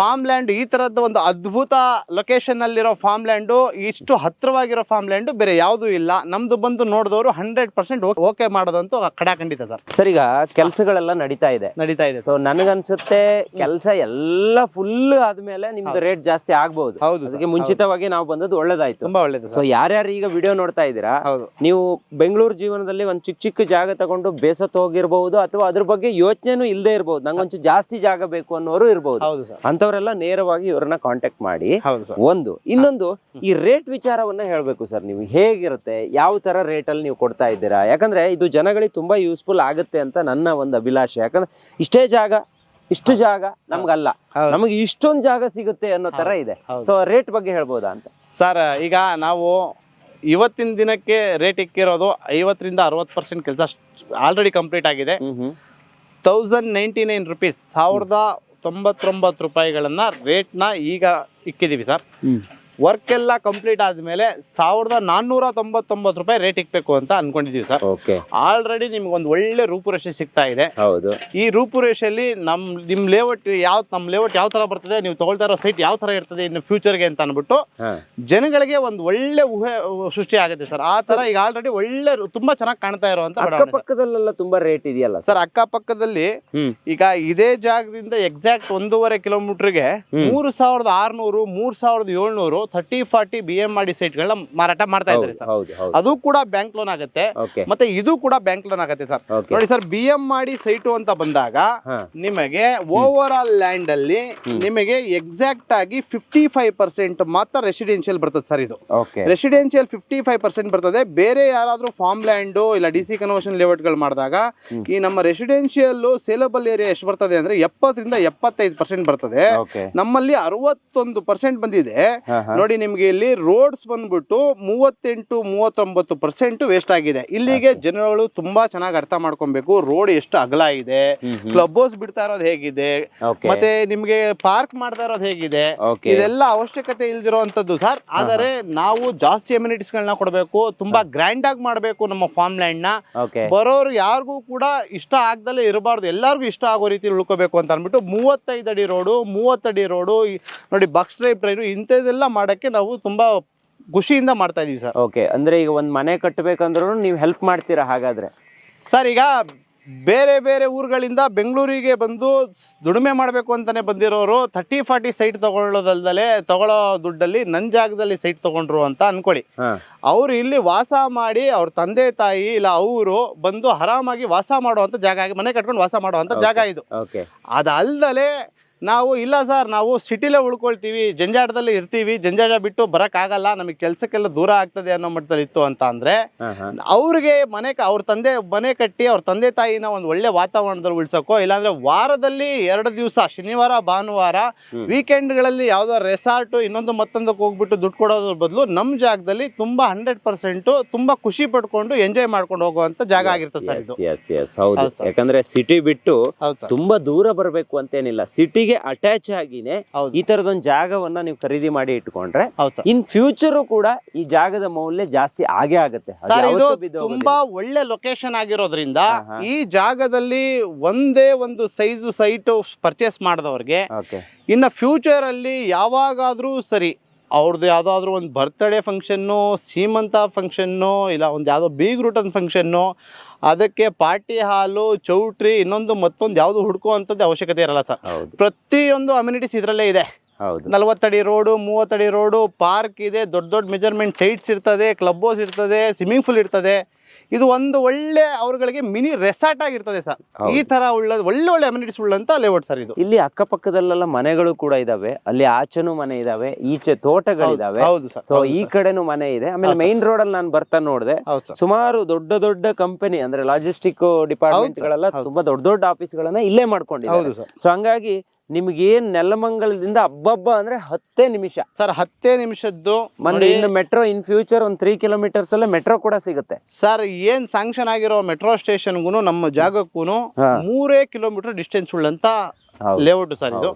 ಫಾರ್ಮ್ ಲ್ಯಾಂಡ್ ಈ ತರದ ಒಂದು ಅದ್ಭುತ ಲೊಕೇಶನ್ ಅಲ್ಲಿರೋ ಫಾರ್ಮ್ ಲ್ಯಾಂಡ್ ಇಷ್ಟು ಹತ್ರವಾಗಿರೋ ಫಾರ್ಮ್ ಲ್ಯಾಂಡ್ ಬೇರೆ ಯಾವ್ದು ಇಲ್ಲ. ನಮ್ದು ಬಂದು ನೋಡಿದವರು ಹಂಡ್ರೆಡ್ ಪರ್ಸೆಂಟ್ ಓಕೆ ಮಾಡೋದಂತೂ ಖಂಡಿತ ಸರ್. ಸರ್ ಈಗ ಕೆಲಸಗಳೆಲ್ಲ ನಡೀತಾ ಇದೆ. ನಡೀತಾ ಇದೆ ಸೊ ನನಗನ್ಸುತ್ತೆ ಕೆಲಸ ಎಲ್ಲ ಫುಲ್ ಆದ್ಮೇಲೆ ನಿಮ್ದು ರೇಟ್ ಜಾಸ್ತಿ ಆಗ್ಬಹುದು ಹೌದು ಮುಂಚಿತವಾಗಿ ನಾವು ಬಂದದ್ದು ಒಳ್ಳೇದಾಯ್ತು. ತುಂಬಾ ಒಳ್ಳೇದು ಸೊ ಯಾರ್ಯಾರು ಈಗ ವಿಡಿಯೋ ನೋಡ್ತಾ ಇದ್ದೀರಾ ಹೌದು. ನೀವು ಬೆಂಗಳೂರು ಜೀವನದಲ್ಲಿ ಒಂದು ಚಿಕ್ಕ ಚಿಕ್ಕ ಜಾಗ ತಗೊಂಡು ಬೇಸತ್ ಹೋಗಿರ್ಬಹುದು ಅಥವಾ ಅದ್ರ ಬಗ್ಗೆ ಯೋಚನೆನೂ ಇಲ್ಲದೆ ಇರಬಹುದು. ನಂಗೊಂಚು ಜಾಸ್ತಿ ಜಾಗ ಬೇಕು ಅನ್ನೋರು ಇರಬಹುದು ಅಂತವರೆಲ್ಲ ನೇರವಾಗಿ ಇವ್ರನ್ನ ಕಾಂಟ್ಯಾಕ್ಟ್ ಮಾಡಿ. ಒಂದು. ಇನ್ನೊಂದು ಈ ರೇಟ್ ವಿಚಾರವನ್ನ ಹೇಳ್ಬೇಕು ಸರ್ ನೀವು. ಹೇಗಿರುತ್ತೆ? ಯಾವ ತರ ರೇಟ್ ಅಲ್ಲಿ ನೀವು ಕೊಡ್ತಾ ಇದ್ದೀರಾ? ಯಾಕಂದ್ರೆ ಇದು ಜನಗಳಿಗೆ ತುಂಬಾ ಯೂಸ್ಫುಲ್ ಆಗುತ್ತೆ ಅಂತ ನನ್ನ ಒಂದು ಅಭಿಲಾಷೆ. ಯಾಕಂದ್ರೆ ಇಷ್ಟೇ ಜಾಗ ಇಷ್ಟು ಜಾಗ ನಮ್ಗಲ್ಲ. ನಮಗೆ ಇಷ್ಟೊಂದು ಜಾಗ ಸಿಗುತ್ತೆ ಅನ್ನೋ ತರ ಇದೆ. ಸೊ ರೇಟ್ ಬಗ್ಗೆ ಹೇಳ್ಬೋದಾ ಅಂತ? ಸರ್ ಈಗ ನಾವು ಇವತ್ತಿನ ದಿನಕ್ಕೆ ರೇಟ್ ಇಕ್ಕಿರೋದು ಐವತ್ತರಿಂದ ಅರವತ್ತು ಪರ್ಸೆಂಟ್ ಕೆಲಸ ಆಲ್ರೆಡಿ ಕಂಪ್ಲೀಟ್ ಆಗಿದೆ. ತೌಸಂಡ್ ನೈಂಟಿ ನೈನ್ ರುಪೀಸ್ ಸಾವಿರದ ತೊಂಬತ್ತೊಂಬತ್ತು ರೂಪಾಯಿಗಳನ್ನು ರೇಟ್ನ ಈಗ ಇಕ್ಕಿದ್ದೀವಿ ಸರ್. ವರ್ಕ್ ಎಲ್ಲ ಕಂಪ್ಲೀಟ್ ಆದ್ಮೇಲೆ ಸಾವಿರದ ನಾನ್ನೂರ ತೊಂಬತ್ತೊಂಬತ್ತು ರೂಪಾಯಿ ರೇಟ್ ಇಕ್ಬೇಕು ಅಂತ ಅನ್ಕೊಂಡಿದೀವಿ ಸರ್. ಓಕೆ ಆಲ್ರೆಡಿ ನಿಮ್ಗೆ ಒಂದು ಒಳ್ಳೆ ರೂಪುರೇಷೆ ಸಿಗ್ತಾ ಇದೆ. ಹೌದು. ಈ ರೂಪುರೇಷೆಯಲ್ಲಿ ನಮ್ ನಿಮ್ ಲೇಔಟ್ ಯಾವ ನಮ್ ಲೇಔಟ್ ಯಾವ ತರ ಬರ್ತದೆ ನೀವು ತಗೊಳ್ತಾ ಇರೋ ಸೈಟ್ ಯಾವ ತರ ಇರ್ತದೆ ಇನ್ನು ಫ್ಯೂಚರ್ಗೆ ಅಂತ ಅನ್ಬಿಟ್ಟು ಜನಗಳಿಗೆ ಒಂದು ಒಳ್ಳೆ ಊಹೆ ಸೃಷ್ಟಿ ಆಗುತ್ತೆ ಸರ್. ಆ ತರ ಈಗ ಆಲ್ರೆಡಿ ಒಳ್ಳೆ ತುಂಬಾ ಚೆನ್ನಾಗಿ ಕಾಣ್ತಾ ಇರೋ. ಅಕ್ಕಪಕ್ಕದಲ್ಲೆಲ್ಲ ತುಂಬಾ ರೇಟ್ ಇದೆಯಲ್ಲ ಸರ್? ಅಕ್ಕಪಕ್ಕದಲ್ಲಿ ಈಗ ಇದೇ ಜಾಗದಿಂದ ಎಕ್ಸಾಕ್ಟ್ ಒಂದೂವರೆ ಕಿಲೋಮೀಟರ್ಗೆ. ಮೂರು ಸಾವಿರದ ಆರ್ನೂರು ಮೂರ್ ಸಾವಿರದ ಏಳ್ನೂರು ಥರ್ಟಿ ಫಾರ್ಟಿ ಬಿ ಎಂ ಮಾಡಿ ಸೈಟ್ಗಳನ್ನ ಮಾರಾಟ ಮಾಡ್ತಾ ಇದ್ದಾರೆ ಸರ್. ಅದು ಕೂಡ ಬ್ಯಾಂಕ್ ಲೋನ್ ಆಗುತ್ತೆ. ಮತ್ತೆ ಇದು ಕೂಡ ಬ್ಯಾಂಕ್ ಲೋನ್ ಆಗುತ್ತೆ ಸರ್. ನೋಡಿ ಸರ್ ಬಿ ಎಂ ಮಾಡಿ ಸೈಟು ಅಂತ ಬಂದಾಗ ನಿಮಗೆ ಓವರ್ ಆಲ್ ಲ್ಯಾಂಡ್ ಅಲ್ಲಿ ನಿಮಗೆ ಎಕ್ಸಾಕ್ಟ್ ಆಗಿ ಫಿಫ್ಟಿ ಫೈವ್ ಪರ್ಸೆಂಟ್ ಮಾತ್ರ ರೆಸಿಡೆನ್ಶಿಯಲ್ ಬರ್ತದೆ ಸರ್ ಇದು. ರೆಸಿಡೆನ್ಶಿಯಲ್ ಫಿಫ್ಟಿ ಫೈವ್ ಪರ್ಸೆಂಟ್ ಬರ್ತದೆ. ಬೇರೆ ಯಾರಾದ್ರೂ ಫಾರ್ಮ್ ಲ್ಯಾಂಡ್ ಇಲ್ಲ ಡಿ ಸಿ ಕನ್ವರ್ಷನ್ ಲೇಔಟ್ಗಳು ಮಾಡಿದಾಗ ಈ ನಮ್ಮ ರೆಸಿಡೆನ್ಶಿಯಲ್ ಸೇಲಬಲ್ ಏರಿಯಾ ಎಷ್ಟು ಬರ್ತದೆ ಅಂದ್ರೆ ಎಪ್ಪತ್ತರಿಂದ ಎಪ್ಪತ್ತೈದು ಪರ್ಸೆಂಟ್ ಬರ್ತದೆ. ನಮ್ಮಲ್ಲಿ ಅರವತ್ತೊಂದು ಪರ್ಸೆಂಟ್ ಬಂದಿದೆ. ನೋಡಿ ನಿಮ್ಗೆ ಇಲ್ಲಿ ರೋಡ್ಸ್ ಬಂದ್ಬಿಟ್ಟು ಮೂವತ್ತೆಂಟು ಮೂವತ್ತೊಂಬತ್ತು ಪರ್ಸೆಂಟ್ ವೇಸ್ಟ್ ಆಗಿದೆ. ಇಲ್ಲಿಗೆ ಜನಗಳು ತುಂಬಾ ಚೆನ್ನಾಗಿ ಅರ್ಥ ಮಾಡ್ಕೊಬೇಕು. ರೋಡ್ ಎಷ್ಟು ಅಗಲ ಇದೆ. ಕ್ಲಬ್ ಹೌಸ್ ಬಿಡ್ತಾ ಇರೋದು ಹೇಗಿದೆ. ಮತ್ತೆ ನಿಮ್ಗೆ ಪಾರ್ಕ್ ಮಾಡ್ತಾ ಇರೋದು ಹೇಗಿದೆ. ಇದೆಲ್ಲ ಅವಶ್ಯಕತೆ ಇಲ್ದಿರುವಂತದ್ದು ಸರ್ ಆದರೆ ನಾವು ಜಾಸ್ತಿ ಅಮ್ಯುನಿಟೀಸ್ ಗಳನ್ನ ಕೊಡಬೇಕು. ತುಂಬಾ ಗ್ರ್ಯಾಂಡ್ ಆಗಿ ಮಾಡಬೇಕು ನಮ್ಮ ಫಾರ್ಮ್ ಲ್ಯಾಂಡ್ನ ಬರೋರು ಯಾರಿಗೂ ಕೂಡ ಇಷ್ಟ ಆಗ್ದಲೇ ಇರಬಾರ್ದು. ಎಲ್ಲರಿಗೂ ಇಷ್ಟ ಆಗೋ ರೀತಿ ಉಳ್ಕೋಬೇಕು ಅಂತ ಅಂದ್ಬಿಟ್ಟು ಮೂವತ್ತೈದು ಅಡಿ ರೋಡು ಮೂವತ್ತಡಿ ರೋಡು ನೋಡಿ ಬಕ್ಸ್ ಡ್ರೈವ್ ಟ್ರೈನು ಇಂಥದ್ದೆಲ್ಲ ಮಾಡಕ್ಕೆ ನಾವು ತುಂಬಾ ಖುಷಿಯಿಂದ ಮಾಡ್ತಾ ಇದೀವಿ ಸರ್. ಓಕೆ ಅಂದ್ರೆ ಈಗ ಒಂದು ಮನೆ ಕಟ್ಟಬೇಕಂದ್ರೂ ನೀವು ಹೆಲ್ಪ್ ಮಾಡ್ತೀರಾ ಹಾಗಾದ್ರೆ? ಸರ್ ಈಗ ಬೇರೆ ಬೇರೆ ಊರುಗಳಿಂದ ಬೆಂಗಳೂರಿಗೆ ಬಂದು ದುಡಿಮೆ ಮಾಡಬೇಕು ಅಂತಾನೆ ಬಂದಿರೋರು ಥರ್ಟಿ ಫಾರ್ಟಿ ಸೈಟ್ ತಗೊಳ್ಳೋದಲ್ದಲೆ ತಗೊಳ್ಳೋ ದುಡ್ಡಲ್ಲಿ ನನ್ನ ಜಾಗದಲ್ಲಿ ಸೈಟ್ ತಗೊಂಡ್ರು ಅಂತ ಅನ್ಕೊಳ್ಳಿ. ಅವರು ಇಲ್ಲಿ ವಾಸ ಮಾಡಿ ಅವ್ರ ತಂದೆ ತಾಯಿ ಇಲ್ಲ ಅವರು ಬಂದು ಆರಾಮಾಗಿ ವಾಸ ಮಾಡುವಂತ ಜಾಗ ಮನೆ ಕಟ್ಕೊಂಡು ವಾಸ ಮಾಡುವಂತ ಜಾಗ ಇದು. ಅದಲ್ದಲೆ ನಾವು ಇಲ್ಲ ಸರ್ ನಾವು ಸಿಟಿಲೇ ಉಳ್ಕೊಳ್ತೀವಿ ಜಂಜಾಟದಲ್ಲಿ ಇರ್ತೀವಿ ಜಂಜಾಟ ಬಿಟ್ಟು ಬರೋಕ್ಕಾಗಲ್ಲ ನಮಗೆ ಕೆಲಸಕ್ಕೆಲ್ಲ ದೂರ ಆಗ್ತದೆ ಅನ್ನೋ ಮಟ್ಟದಲ್ಲಿ ಇತ್ತು ಅಂತ ಅಂದ್ರೆ ಅವ್ರಿಗೆ ಮನೆ ಅವ್ರ ತಂದೆ ಮನೆ ಕಟ್ಟಿ ಅವ್ರ ತಂದೆ ತಾಯಿನ ಒಂದು ಒಳ್ಳೆ ವಾತಾವರಣದಲ್ಲಿ ಉಳಿಸೋಕೋ ಇಲ್ಲಾಂದ್ರೆ ವಾರದಲ್ಲಿ ಎರಡು ದಿವಸ ಶನಿವಾರ ಭಾನುವಾರ. ವೀಕೆಂಡ್ಗಳಲ್ಲಿ ಯಾವ್ದೋ ರೆಸಾರ್ಟ್ ಇನ್ನೊಂದು ಮತ್ತೊಂದಕ್ಕೆ ಹೋಗ್ಬಿಟ್ಟು ದುಡ್ಡು ಕೊಡೋದ್ರ ಬದಲು ನಮ್ಮ ಜಾಗದಲ್ಲಿ ತುಂಬಾ ಹಂಡ್ರೆಡ್ ಪರ್ಸೆಂಟ್ ತುಂಬಾ ಖುಷಿ ಪಡ್ಕೊಂಡು ಎಂಜಾಯ್ ಮಾಡ್ಕೊಂಡು ಹೋಗುವಂತ ಜಾಗ ಆಗಿರ್ತದೆ ಸರ್ ಇದು. ಯಾಕಂದ್ರೆ ಸಿಟಿ ಬಿಟ್ಟು ತುಂಬಾ ದೂರ ಬರಬೇಕು ಅಂತೇನಿಲ್ಲ. ಸಿಟಿಗೆ ಅಟ್ಯಾಚ್ ಆಗಿನೇ ಈ ತರದೊಂದು ಜಾಗವನ್ನ ನೀವು ಖರೀದಿ ಮಾಡಿ ಇಟ್ಕೊಂಡ್ರೆ ಇನ್ ಫ್ಯೂಚರ್ ಕೂಡ ಈ ಜಾಗದ ಮೌಲ್ಯ ಜಾಸ್ತಿ ಆಗೇ ಆಗುತ್ತೆ. ಅದು ಸರ್ ಇದು ತುಂಬಾ ಒಳ್ಳೆ ಲೊಕೇಶನ್ ಆಗಿರೋದ್ರಿಂದ. ಈ ಜಾಗದಲ್ಲಿ ಒಂದೇ ಒಂದು ಸೈಜ್ ಸೈಟ್ ಪರ್ಚೇಸ್ ಮಾಡಿದವ್ರಿಗೆ ಇನ್ನ ಇನ್ನು ಫ್ಯೂಚರ್ ಅಲ್ಲಿ ಯಾವಾಗಾದ್ರೂ ಸರಿ ಅವ್ರದ್ದು ಯಾವ್ದಾದ್ರು ಒಂದು ಬರ್ತ್ಡೇ ಫಂಕ್ಷನ್ನು ಸೀಮಂತ ಫಂಕ್ಷನ್ನು ಇಲ್ಲ ಒಂದು ಯಾವುದೋ ಬೀಗ್ ರೂಟನ್ ಫಂಕ್ಷನ್ನು ಅದಕ್ಕೆ ಪಾಟಿ ಹಾಲು ಚೌಟ್ರಿ ಇನ್ನೊಂದು ಮತ್ತೊಂದು ಯಾವುದು ಹುಡುಕುವಂಥದ್ದು ಅವಶ್ಯಕತೆ ಇರಲ್ಲ ಸರ್. ಪ್ರತಿಯೊಂದು ಅಮ್ಯುನಿಟೀಸ್ ಇದರಲ್ಲೇ ಇದೆ. ನಲವತ್ತಡಿ ರೋಡು ಮೂವತ್ತಡಿ ರೋಡು ಪಾರ್ಕ್ ಇದೆ ದೊಡ್ಡ ದೊಡ್ಡ ಮೆಜರ್ಮೆಂಟ್ ಸೈಟ್ಸ್ ಇರ್ತದೆ ಕ್ಲಬ್ ಹೌಸ್ ಇರ್ತದೆ ಸ್ವಿಮ್ಮಿಂಗ್ ಪೂಲ್ ಇರ್ತದೆ. ಇದು ಒಂದು ಒಳ್ಳೆ ಅವರುಗಳಿಗೆ ಮಿನಿ ರೆಸಾರ್ಟ್ ಆಗಿರ್ತದೆ ಸರ್. ಈ ತರ ಉಳ್ಳ ಒಳ್ಳೆ ಒಳ್ಳೆ ಅಮ್ಯುನಿಟೀಸ್ ಉಳ್ಳಂತ ಲೇಔಟ್ ಸರ್ ಇದು. ಇಲ್ಲಿ ಅಕ್ಕಪಕ್ಕದಲ್ಲೆಲ್ಲ ಮನೆಗಳು ಕೂಡ ಇದಾವೆ. ಅಲ್ಲಿ ಆಚೆನೂ ಮನೆ ಇದಾವೆ ಈಚೆ ತೋಟಗಳಿದಾವೆ ಸೊ ಈ ಕಡೆನೂ ಮನೆ ಇದೆ. ಆಮೇಲೆ ಮೈನ್ ರೋಡ್ ಅಲ್ಲಿ ನಾನು ಬರ್ತಾ ನೋಡಿದೆ ಸುಮಾರು ದೊಡ್ಡ ದೊಡ್ಡ ಕಂಪನಿ ಅಂದ್ರೆ ಲಾಜಿಸ್ಟಿಕ್ ಡಿಪಾರ್ಟ್ಮೆಂಟ್ ಗಳೆಲ್ಲ ತುಂಬಾ ದೊಡ್ಡ ದೊಡ್ಡ ಆಫೀಸ್ ಗಳನ್ನ ಇಲ್ಲೇ ಮಾಡ್ಕೊಂಡಿದ್ದಾರೆ. ಸೊ ಹಂಗಾಗಿ ನಿಮ್ಗೆ ಏನ್ ನೆಲಮಂಗಲದಿಂದ ಹಬ್ಬಬ್ಬ ಅಂದ್ರೆ ಹತ್ತೇ ನಿಮಿಷ. ಸರ್ ಹತ್ತೇ ನಿಮಿಷದ್ದು ಮೊನ್ನೆ ಇನ್ನು ಮೆಟ್ರೋ ಇನ್ ಫ್ಯೂಚರ್ ಒಂದ್ ತ್ರೀ ಕಿಲೋಮೀಟರ್ಸ್ ಅಲ್ಲೇ ಮೆಟ್ರೋ ಕೂಡ ಸಿಗುತ್ತೆ. ಸರ್ ಏನ್ ಸ್ಯಾಂಕ್ಷನ್ ಆಗಿರೋ ಮೆಟ್ರೋ ಸ್ಟೇಷನ್ಗೂ ನಮ್ಮ ಜಾಗಕ್ಕೂ ಮೂರೇ ಕಿಲೋಮೀಟರ್ ಡಿಸ್ಟೆನ್ಸ್ ಉಳ್ಳಂತ ಲೇಔಟ್ ಸರ್ ಇದು.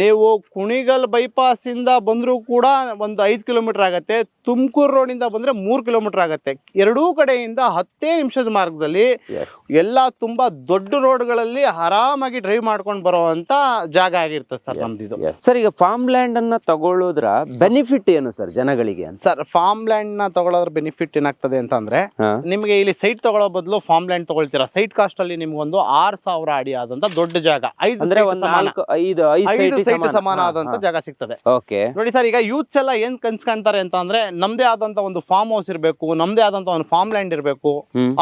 ನೀವು ಕುಣಿಗಲ್ ಬೈಪಾಸ್ ಇಂದ ಬಂದರೂ ಕೂಡ ಒಂದು ಐದು ಕಿಲೋಮೀಟರ್ ಆಗತ್ತೆ. ತುಮಕೂರು ರೋಡ್ ಇಂದ ಬಂದ್ರೆ ಮೂರು ಕಿಲೋಮೀಟರ್ ಆಗತ್ತೆ. ಎರಡೂ ಕಡೆಯಿಂದ ಹತ್ತೇ ನಿಮಿಷದ ಮಾರ್ಗದಲ್ಲಿ ಎಲ್ಲಾ ತುಂಬಾ ದೊಡ್ಡ ರೋಡ್ಗಳಲ್ಲಿ ಆರಾಮಾಗಿ ಡ್ರೈವ್ ಮಾಡ್ಕೊಂಡು ಬರುವಂತ ಜಾಗ ಆಗಿರ್ತದೆ ಸರ್ ನಮ್ದಿದು. ಸರ್ ಈಗ ಫಾರ್ಮ್ ಲ್ಯಾಂಡ್ ಅನ್ನ ತಗೊಳ್ಳೋದ್ರ ಬೆನಿಫಿಟ್ ಏನು ಸರ್ ಜನಗಳಿಗೆ ಸರ್ ಫಾರ್ಮ್ ಲ್ಯಾಂಡ್ನ ತಗೊಳ್ಳೋದ್ರ ಬೆನಿಫಿಟ್ ಏನಾಗ್ತದೆ ಅಂತ ಅಂದ್ರೆ ಹಾ. ನಿಮಗೆ ಇಲ್ಲಿ ಸೈಟ್ ತಗೊಳ್ಳೋ ಬದಲು ಫಾರ್ಮ್ ಲ್ಯಾಂಡ್ ತಗೊಳ್ತೀರಾ? ಸೈಟ್ ಕಾಸ್ಟ್ ಅಲ್ಲಿ ನಿಮ್ಗೊಂದು ಆರ್ ಸಾವಿರ ಅಡಿ ಆದಂತ ದೊಡ್ಡ ಜಾಗ. ಐದು ಅಂದ್ರೆ. ನಾಲ್ಕು ಐದು ಐದು ಸೈಟ್ ಸಮಾನ. ಆದಂತ ಜಾಗ ಸಿಗ್ತದೆ. ಓಕೆ ನೋಡಿ ಸರ್ ಈಗ ಯೂತ್ಸ್ ಎಲ್ಲ ಏನ್ ಕನ್ಸ್ಕೊಂತಾರೆ ಅಂತ ಅಂದ್ರೆ ನಮ್ದೇ ಆದಂತ ಒಂದು ಫಾರ್ಮ್ ಹೌಸ್ ಇರಬೇಕು ನಮ್ದೇ ಆದಂತ ಒಂದು ಫಾರ್ಮ್ ಲ್ಯಾಂಡ್ ಇರಬೇಕು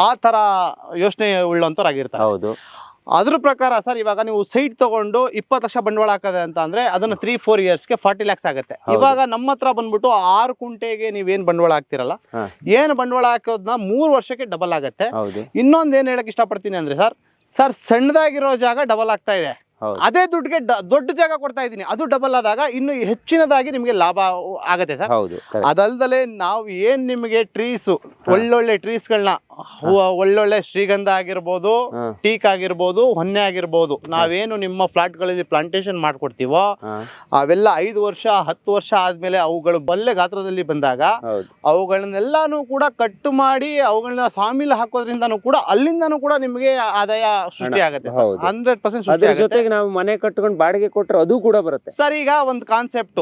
ಆ ತರ ಯೋಚನೆ ಉಳ್ಳಂತವ್ರಾಗಿರ್ತಾರೆ. ಹೌದು. ಅದ್ರ ಪ್ರಕಾರ ಸರ್ ಇವಾಗ ನೀವು ಸೈಟ್ ತಗೊಂಡು ಇಪ್ಪತ್ತು ಲಕ್ಷ ಬಂಡವಾಳ ಹಾಕದೆ ಅಂತ ಅಂದ್ರೆ ಅದನ್ನ ತ್ರೀ ಫೋರ್ ಇಯರ್ಸ್ಗೆ ಫಾರ್ಟಿ ಲ್ಯಾಕ್ಸ್ ಆಗುತ್ತೆ. ಇವಾಗ ನಮ್ಮ ಹತ್ರ ಬಂದ್ಬಿಟ್ಟು ಆರು ಕುಂಟೆಗೆ ನೀವೇನ್ ಬಂಡವಾಳ ಹಾಕ್ತಿರಲ್ಲ ಏನ್ ಬಂಡವಾಳ ಹಾಕೋದ್ನ ಮೂರು ವರ್ಷಕ್ಕೆ ಡಬಲ್ ಆಗುತ್ತೆ. ಇನ್ನೊಂದ್ ಏನ್ ಹೇಳಕ್ ಇಷ್ಟಪಡ್ತೀನಿ ಅಂದ್ರೆ ಸರ್ ಸರ್ ಸಣ್ಣದಾಗಿರೋ ಜಾಗ ಡಬಲ್ ಆಗ್ತಾ ಇದೆ. ಅದೇ ದುಡ್ಡಿಗೆ ದೊಡ್ಡ ಜಾಗ ಕೊಡ್ತಾ ಇದ್ದೀನಿ. ಅದು ಡಬಲ್ ಆದಾಗ ಇನ್ನು ಹೆಚ್ಚಿನದಾಗಿ ನಿಮಗೆ ಲಾಭ ಆಗತ್ತೆ ಸರ್. ಹೌದು. ಅದಲ್ದಲೆ ನಾವು ಏನ್ ನಿಮಗೆ ಟ್ರೀಸ್ ಒಳ್ಳೊಳ್ಳೆ ಟ್ರೀಸ್ಗಳನ್ನ ಒಳ್ಳೊಳ್ಳೆ ಶ್ರೀಗಂಧ ಆಗಿರ್ಬೋದು. ಟೀಕ್ ಆಗಿರ್ಬೋದು ಹೊನ್ನೆ ಆಗಿರ್ಬೋದು ನಾವೇನು ನಿಮ್ಮ ಫ್ಲಾಟ್ಗಳಲ್ಲಿ ಪ್ಲಾಂಟೇಶನ್ ಮಾಡ್ಕೊಡ್ತೀವೋ ಅವೆಲ್ಲ ಐದು ವರ್ಷ ಹತ್ತು ವರ್ಷ ಆದ್ಮೇಲೆ ಅವುಗಳು ಬಲ್ಲೆ ಗಾತ್ರದಲ್ಲಿ ಬಂದಾಗ ಅವುಗಳನ್ನೆಲ್ಲಾನು ಕೂಡ ಕಟ್ಟು ಮಾಡಿ ಅವುಗಳನ್ನ ಸಾಮಿಲ್ ಹಾಕೋದ್ರಿಂದನೂ ಕೂಡ ಅಲ್ಲಿಂದನೂ ಕೂಡ ನಿಮಗೆ ಆದಾಯ ಸೃಷ್ಟಿ ಆಗುತ್ತೆ. ಹಂಡ್ರೆಡ್ ಪರ್ಸೆಂಟ್ ಸೃಷ್ಟಿ ಆಗುತ್ತೆ. ಜೊತೆಗೆ ನಾವು ಮನೆ ಕಟ್ಕೊಂಡು ಬಾಡಿಗೆ ಕೊಟ್ಟರೆ ಅದು ಕೂಡ ಬರುತ್ತೆ. ಸರ್ ಈಗ ಒಂದು ಕಾನ್ಸೆಪ್ಟ್.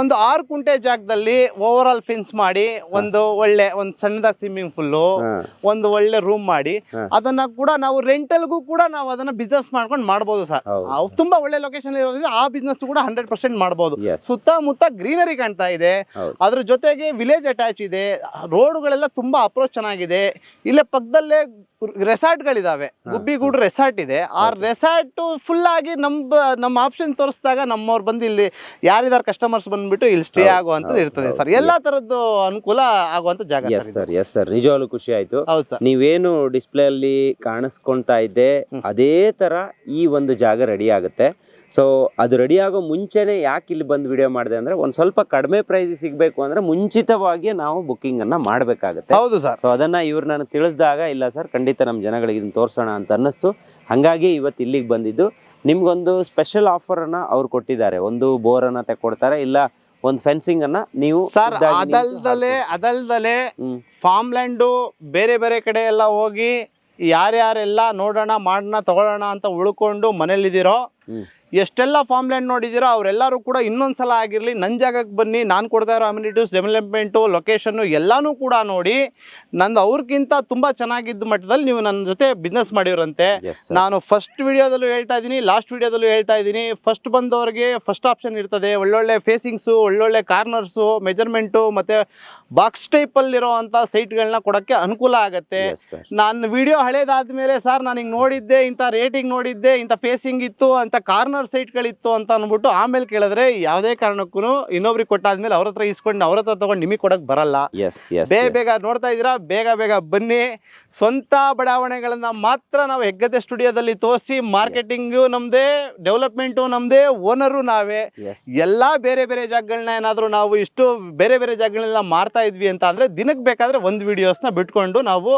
ಒಂದು ಆರು ಕುಂಟೆ ಜಾಗದಲ್ಲಿ ಓವರ್ ಆಲ್ ಫಿನ್ಸ್ ಮಾಡಿ ಒಂದು ಒಳ್ಳೆ ಒಂದು ಸಣ್ಣದಾಗಿ ಸ್ವಿಮ್ಮಿಂಗ್ ಫುಲ್ ಹಾ, ಒಂದು ಒಳ್ಳೆ ರೂಮ್ ಮಾಡಿ ಅದನ್ನ ಕೂಡ ನಾವು ರೆಂಟಲ್ಗೂ ಕೂಡ ನಾವು ಅದನ್ನ ಬಿಸ್ನೆಸ್ ಮಾಡ್ಕೊಂಡು ಮಾಡಬಹುದು ಸರ್. ತುಂಬಾ ಒಳ್ಳೆ ಲೊಕೇಶನ್ ಇರೋದ್ರಿಂದ ಆ ಬಿಸ್ನೆಸ್ ಕೂಡ ಹಂಡ್ರೆಡ್ ಪರ್ಸೆಂಟ್ ಮಾಡಬಹುದು. ಸುತ್ತಮುತ್ತ ಗ್ರೀನರಿ ಕಾಣ್ತಾ ಇದೆ. ಅದ್ರ ಜೊತೆಗೆ ವಿಲೇಜ್ ಅಟ್ಯಾಚ್ ಇದೆ. ರೋಡ್ಗಳೆಲ್ಲ ತುಂಬಾ ಅಪ್ರೋಚ್ ಚೆನ್ನಾಗಿದೆ. ಇಲ್ಲೇ ಪಕ್ಕದಲ್ಲೇ ರೆಸಾರ್ಟ್ ಗಳಿದಾವೆ. ಗುಬ್ಬಿಗೂಡು ರೆಸಾರ್ಟ್ ಇದೆ. ಆ ರೆಸಾರ್ಟ್ ಫುಲ್ ಆಗಿ ನಮ್ ನಮ್ಮ ಆಪ್ಷನ್ ತೋರಿಸಿದಾಗ ನಮ್ಮವ್ರು ಬಂದು ಇಲ್ಲಿ ಯಾರಿದಾರ ಕಸ್ಟಮರ್ಸ್ ಬಂದ್ಬಿಟ್ಟು ಇಲ್ಲಿ ಸ್ಟೇ ಆಗೋ ಆಗುವಂತದ್ದು ಇರ್ತದೆ ಸರ್. ಎಲ್ಲಾ ತರದ್ದು ಅನುಕೂಲ ಆಗುವಂತ ಜಾಗ ಎಸ್ ಸರ್ ಎಸ್ ಸರ್ ನಿಜವಾಗ್ಲೂ ಖುಷಿ ಆಯ್ತು. ಹೌದು ಸರ್. ನೀವೇನು ಡಿಸ್ಪ್ಲೇ ಅಲ್ಲಿ ಕಾಣಿಸ್ಕೊಂತಾ ಇದ್ದೆ ಅದೇ ತರ ಈ ಒಂದು ಜಾಗ ರೆಡಿ ಆಗುತ್ತೆ. ಸೊ ಅದು ರೆಡಿ ಆಗೋ ಮುಂಚೆನೆ ಯಾಕೆ ಇಲ್ಲಿ ಬಂದು ವಿಡಿಯೋ ಮಾಡಿದೆ ಅಂದ್ರೆ ಒಂದ್ ಸ್ವಲ್ಪ ಕಡಿಮೆ ಪ್ರೈಸ್ ಸಿಗಬೇಕು ಅಂದ್ರೆ ಮುಂಚಿತವಾಗಿ ನಾವು ಬುಕ್ಕಿಂಗ್ ಅನ್ನ ಮಾಡಬೇಕಾಗುತ್ತೆ. ಹೌದು ಸರ್. ಸೊ ಅದನ್ನ ಇವ್ರು ನಾನು ತಿಳಿಸಿದಾಗ ಇಲ್ಲ ಸರ್ ಖಂಡಿತ ನಮ್ಮ ಜನಗಳಿಗೆ ಇದನ್ನ ತೋರಿಸೋಣ ಅಂತ ಅನ್ನಿಸ್ತು. ಹಂಗಾಗಿ ಇವತ್ತು ಇಲ್ಲಿಗೆ ಬಂದಿದ್ದು. ನಿಮ್ಗೊಂದು ಸ್ಪೆಷಲ್ ಆಫರ್ ಅನ್ನ ಅವ್ರು ಕೊಟ್ಟಿದ್ದಾರೆ. ಒಂದು ಬೋರ್ ಅನ್ನ ತೆಕ್ಕೊಡ್ತಾರೆ ಇಲ್ಲ ಒಂದು ಫೆನ್ಸಿಂಗ್ ಅನ್ನ ನೀವು ಸರ್ ಅದಲ್ದಲೆ ಅದಲ್ದಲೆ ಫಾರ್ಮ್ ಲ್ಯಾಂಡು ಬೇರೆ ಬೇರೆ ಕಡೆ ಎಲ್ಲ ಹೋಗಿ ಯಾರ್ಯಾರೆಲ್ಲ ನೋಡೋಣ ಮಾಡೋಣ ತಗೊಳ್ಳೋಣ ಅಂತ ಉಳ್ಕೊಂಡು ಮನೇಲಿದ್ದೀರೋ. ಎಷ್ಟೆಲ್ಲ ಫಾರ್ಮ್ ಲ್ಯಾಂಡ್ ನೋಡಿದ್ದೀರೋ ಅವರೆಲ್ಲರೂ ಕೂಡ ಇನ್ನೊಂದು ಸಲ ಆಗಿರಲಿ ನನ್ನ ಜಾಗಕ್ಕೆ ಬನ್ನಿ ನಾನು ಕೊಡ್ತಾ ಇರೋ ಅಮ್ಯುನಿಟೀಸ್ ಡೆವಲಪ್ಮೆಂಟು ಲೊಕೇಶನ್ನು ಎಲ್ಲನೂ ಕೂಡ ನೋಡಿ ನಂದು ಅವ್ರಿಗಿಂತ ತುಂಬ ಚೆನ್ನಾಗಿದ್ದ ಮಟ್ಟದಲ್ಲಿ ನೀವು ನನ್ನ ಜೊತೆ ಬಿಸ್ನೆಸ್ ಮಾಡಿರಂತೆ. ನಾನು ಫಸ್ಟ್ ವಿಡಿಯೋದಲ್ಲೂ ಹೇಳ್ತಾ ಇದ್ದೀನಿ ಲಾಸ್ಟ್ ವಿಡಿಯೋದಲ್ಲೂ ಹೇಳ್ತಾ ಇದ್ದೀನಿ. ಫಸ್ಟ್ ಬಂದವರಿಗೆ ಫಸ್ಟ್ ಆಪ್ಷನ್ ಇರ್ತದೆ. ಒಳ್ಳೊಳ್ಳೆ ಫೇಸಿಂಗ್ಸು ಒಳ್ಳೊಳ್ಳೆ ಕಾರ್ನರ್ಸು ಮೆಜರ್ಮೆಂಟು ಮತ್ತು ಬಾಕ್ಸ್ ಟೈಪ್ ಅಲ್ಲಿರುವಂತ ಸೈಟ್ಗಳನ್ನ ಕೊಡಕ್ಕೆ ಅನುಕೂಲ ಆಗುತ್ತೆ. ನಾನು ವಿಡಿಯೋ ಹಳೇದಾದ್ಮೇಲೆ ಸರ್ ನಾನು ಹಿಂಗೆ ನೋಡಿದ್ದೆ ಇಂಥ ರೇಟಿಂಗ್ ನೋಡಿದ್ದೆ ಇಂಥ ಫೇಸಿಂಗ್ ಇತ್ತು ಅಂತ ಕಾರ್ನರ್ ಸೈಟ್ ಗಳಿತ್ತು ಅಂತ ಅಂದ್ಬಿಟ್ಟು ಆಮೇಲೆ ಕೇಳಿದ್ರೆ ಯಾವುದೇ ಕಾರಣಕ್ಕೂ ಇನ್ನೊಬ್ರಿಗೆ ಕೊಟ್ಟಾದ್ಮೇಲೆ ಅವ್ರ ಹತ್ರ ಇಸ್ಕೊಂಡು ಅವ್ರ ಹತ್ರ ತಗೊಂಡು ನಿಮಗೆ ಕೊಡಕ್ ಬರಲ್ಲ. ಬೇಗ ಬೇಗ ನೋಡ್ತಾ ಇದ್ದೀರಾ? ಬೇಗ ಬೇಗ ಬನ್ನಿ. ಸ್ವಂತ ಬಡಾವಣೆಗಳನ್ನ ಮಾತ್ರ ನಾವು ಹೆಗ್ಗದೆ ಸ್ಟುಡಿಯೋದಲ್ಲಿ ತೋರಿಸಿ ಮಾರ್ಕೆಟಿಂಗು ನಮ್ದೇ ಡೆವಲಪ್ಮೆಂಟು ನಮ್ದೇ ಓನರು ನಾವೇ. ಎಲ್ಲಾ ಎಲ್ಲ ಬೇರೆ ಬೇರೆ ಜಾಗಗಳನ್ನ ಏನಾದರೂ ನಾವು ಇಷ್ಟು ಬೇರೆ ಬೇರೆ ಜಾಗಗಳನ್ನ ಮಾರ್ತಾ ಇದ್ವಿ ಅಂತ ಅಂದರೆ ದಿನಕ್ಕೆ ಬೇಕಾದರೆ ಒಂದು ವೀಡಿಯೋಸ್ನ ಬಿಟ್ಕೊಂಡು ನಾವು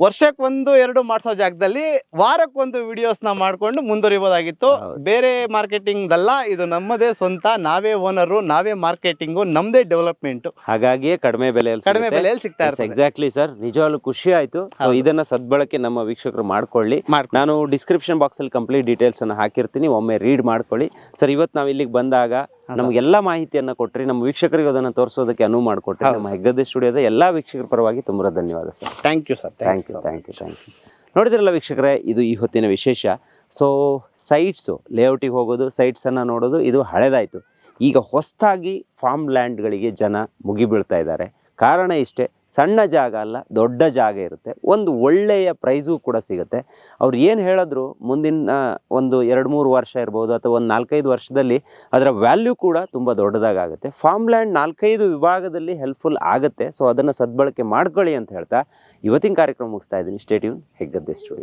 ವರ್ಷಕ್ಕೆ ಒಂದು ಎರಡು ಮಾಡಿಸೋ ಜಾಗದಲ್ಲಿ ವಾರಕ್ಕೊಂದು ವಿಡಿಯೋಸ್ನ ಮಾಡಿಕೊಂಡು ಮುಂದುವರಿಬೋದಾಗಿತ್ತು. ಬೇರೆ ಮಾರ್ಕೆಟಿಂಗ್ದಲ್ಲ ಇದು ನಮ್ಮದೇ ಸ್ವಂತ ನಾವೇ ಓನರು ನಾವೇ ಮಾರ್ಕೆಟಿಂಗು ನಮ್ಮದೇ ಡೆವಲಪ್ಮೆಂಟು ಹಾಗಾಗಿಯೇ ಕಡಿಮೆ ಬೆಲೆಯಲ್ಲಿ ಕಡಿಮೆ ಬೆಲೆಯಲ್ಲಿ ಸಿಗ್ತಾ ಇರ್ತದೆ. ಎಕ್ಸಾಕ್ಟ್ಲಿ ಸರ್ ನಿಜವಾಗ್ಲೂ ಖುಷಿ ಆಯ್ತು. ಸೊ. ಇದನ್ನ ಸದ್ಬಳಕೆ ನಮ್ಮ ವೀಕ್ಷಕರು ಮಾಡ್ಕೊಳ್ಳಿ. ನಾನು ಡಿಸ್ಕ್ರಿಪ್ಷನ್ ಬಾಕ್ಸ್ ಅಲ್ಲಿ ಕಂಪ್ಲೀಟ್ ಡೀಟೇಲ್ಸ್ ಅನ್ನ ಹಾಕಿರ್ತೀನಿ. ಒಮ್ಮೆ ರೀಡ್ ಮಾಡ್ಕೊಳ್ಳಿ. ಸರ್ ಇವತ್ತು ನಾವು ಇಲ್ಲಿಗೆ ಬಂದಾಗ ನಮ್ಗೆಲ್ಲ ಮಾಹಿತಿಯನ್ನ ಕೊಟ್ರಿ. ನಮ್ಮ ವೀಕ್ಷಕರಿಗೆ ಅದನ್ನ ತೋರಿಸೋದಕ್ಕೆ ಅನುವು ಮಾಡಿಕೊಟ್ರಿ. ನಮ್ಮ. ಹೆಗ್ಗದ್ದೆ ಸ್ಟುಡಿಯೋದ ಎಲ್ಲಾ ವೀಕ್ಷಕರ ಪರವಾಗಿ ತುಂಬಾ ಧನ್ಯವಾದ sir thank you sir thank you thank you thank you ನೋಡಿದ್ರಲ್ಲ ವೀಕ್ಷಕರೇ ಇದು ಈ ಹೊತ್ತಿನ ವಿಶೇಷ. ಸೊ ಸೈಟ್ಸು ಲೇಔಟಿಗೆ ಹೋಗೋದು ಸೈಟ್ಸನ್ನು ನೋಡೋದು ಇದು ಹಳೆದಾಯಿತು. ಈಗ ಹೊಸದಾಗಿ ಫಾರ್ಮ್ ಲ್ಯಾಂಡ್ಗಳಿಗೆ ಜನ ಮುಗಿಬೀಳ್ತಾ ಇದ್ದಾರೆ. ಕಾರಣ ಇಷ್ಟೇ ಸಣ್ಣ ಜಾಗ ಅಲ್ಲ, ದೊಡ್ಡ ಜಾಗ ಇರುತ್ತೆ. ಒಂದು ಒಳ್ಳೆಯ ಪ್ರೈಸು ಕೂಡ ಸಿಗುತ್ತೆ. ಅವ್ರು ಏನು ಹೇಳಿದ್ರು, ಮುಂದಿನ ಒಂದು ಎರಡು ಮೂರು ವರ್ಷ ಇರ್ಬೋದು ಅಥವಾ ಒಂದು ನಾಲ್ಕೈದು ವರ್ಷದಲ್ಲಿ ಅದರ ವ್ಯಾಲ್ಯೂ ಕೂಡ ತುಂಬ ದೊಡ್ಡದಾಗುತ್ತೆ ಫಾರ್ಮ್ ಲ್ಯಾಂಡ್ ನಾಲ್ಕೈದು ವಿಭಾಗದಲ್ಲಿ ಹೆಲ್ಪ್ಫುಲ್ ಆಗುತ್ತೆ. ಸೊ ಅದನ್ನು ಸದ್ಬಳಕೆ ಮಾಡ್ಕೊಳ್ಳಿ ಅಂತ ಹೇಳ್ತಾ ಇವತ್ತಿನ ಕಾರ್ಯಕ್ರಮ ಮುಗಿಸ್ತಾ ಇದ್ದೀನಿ. Stay tuned Heggadde studio.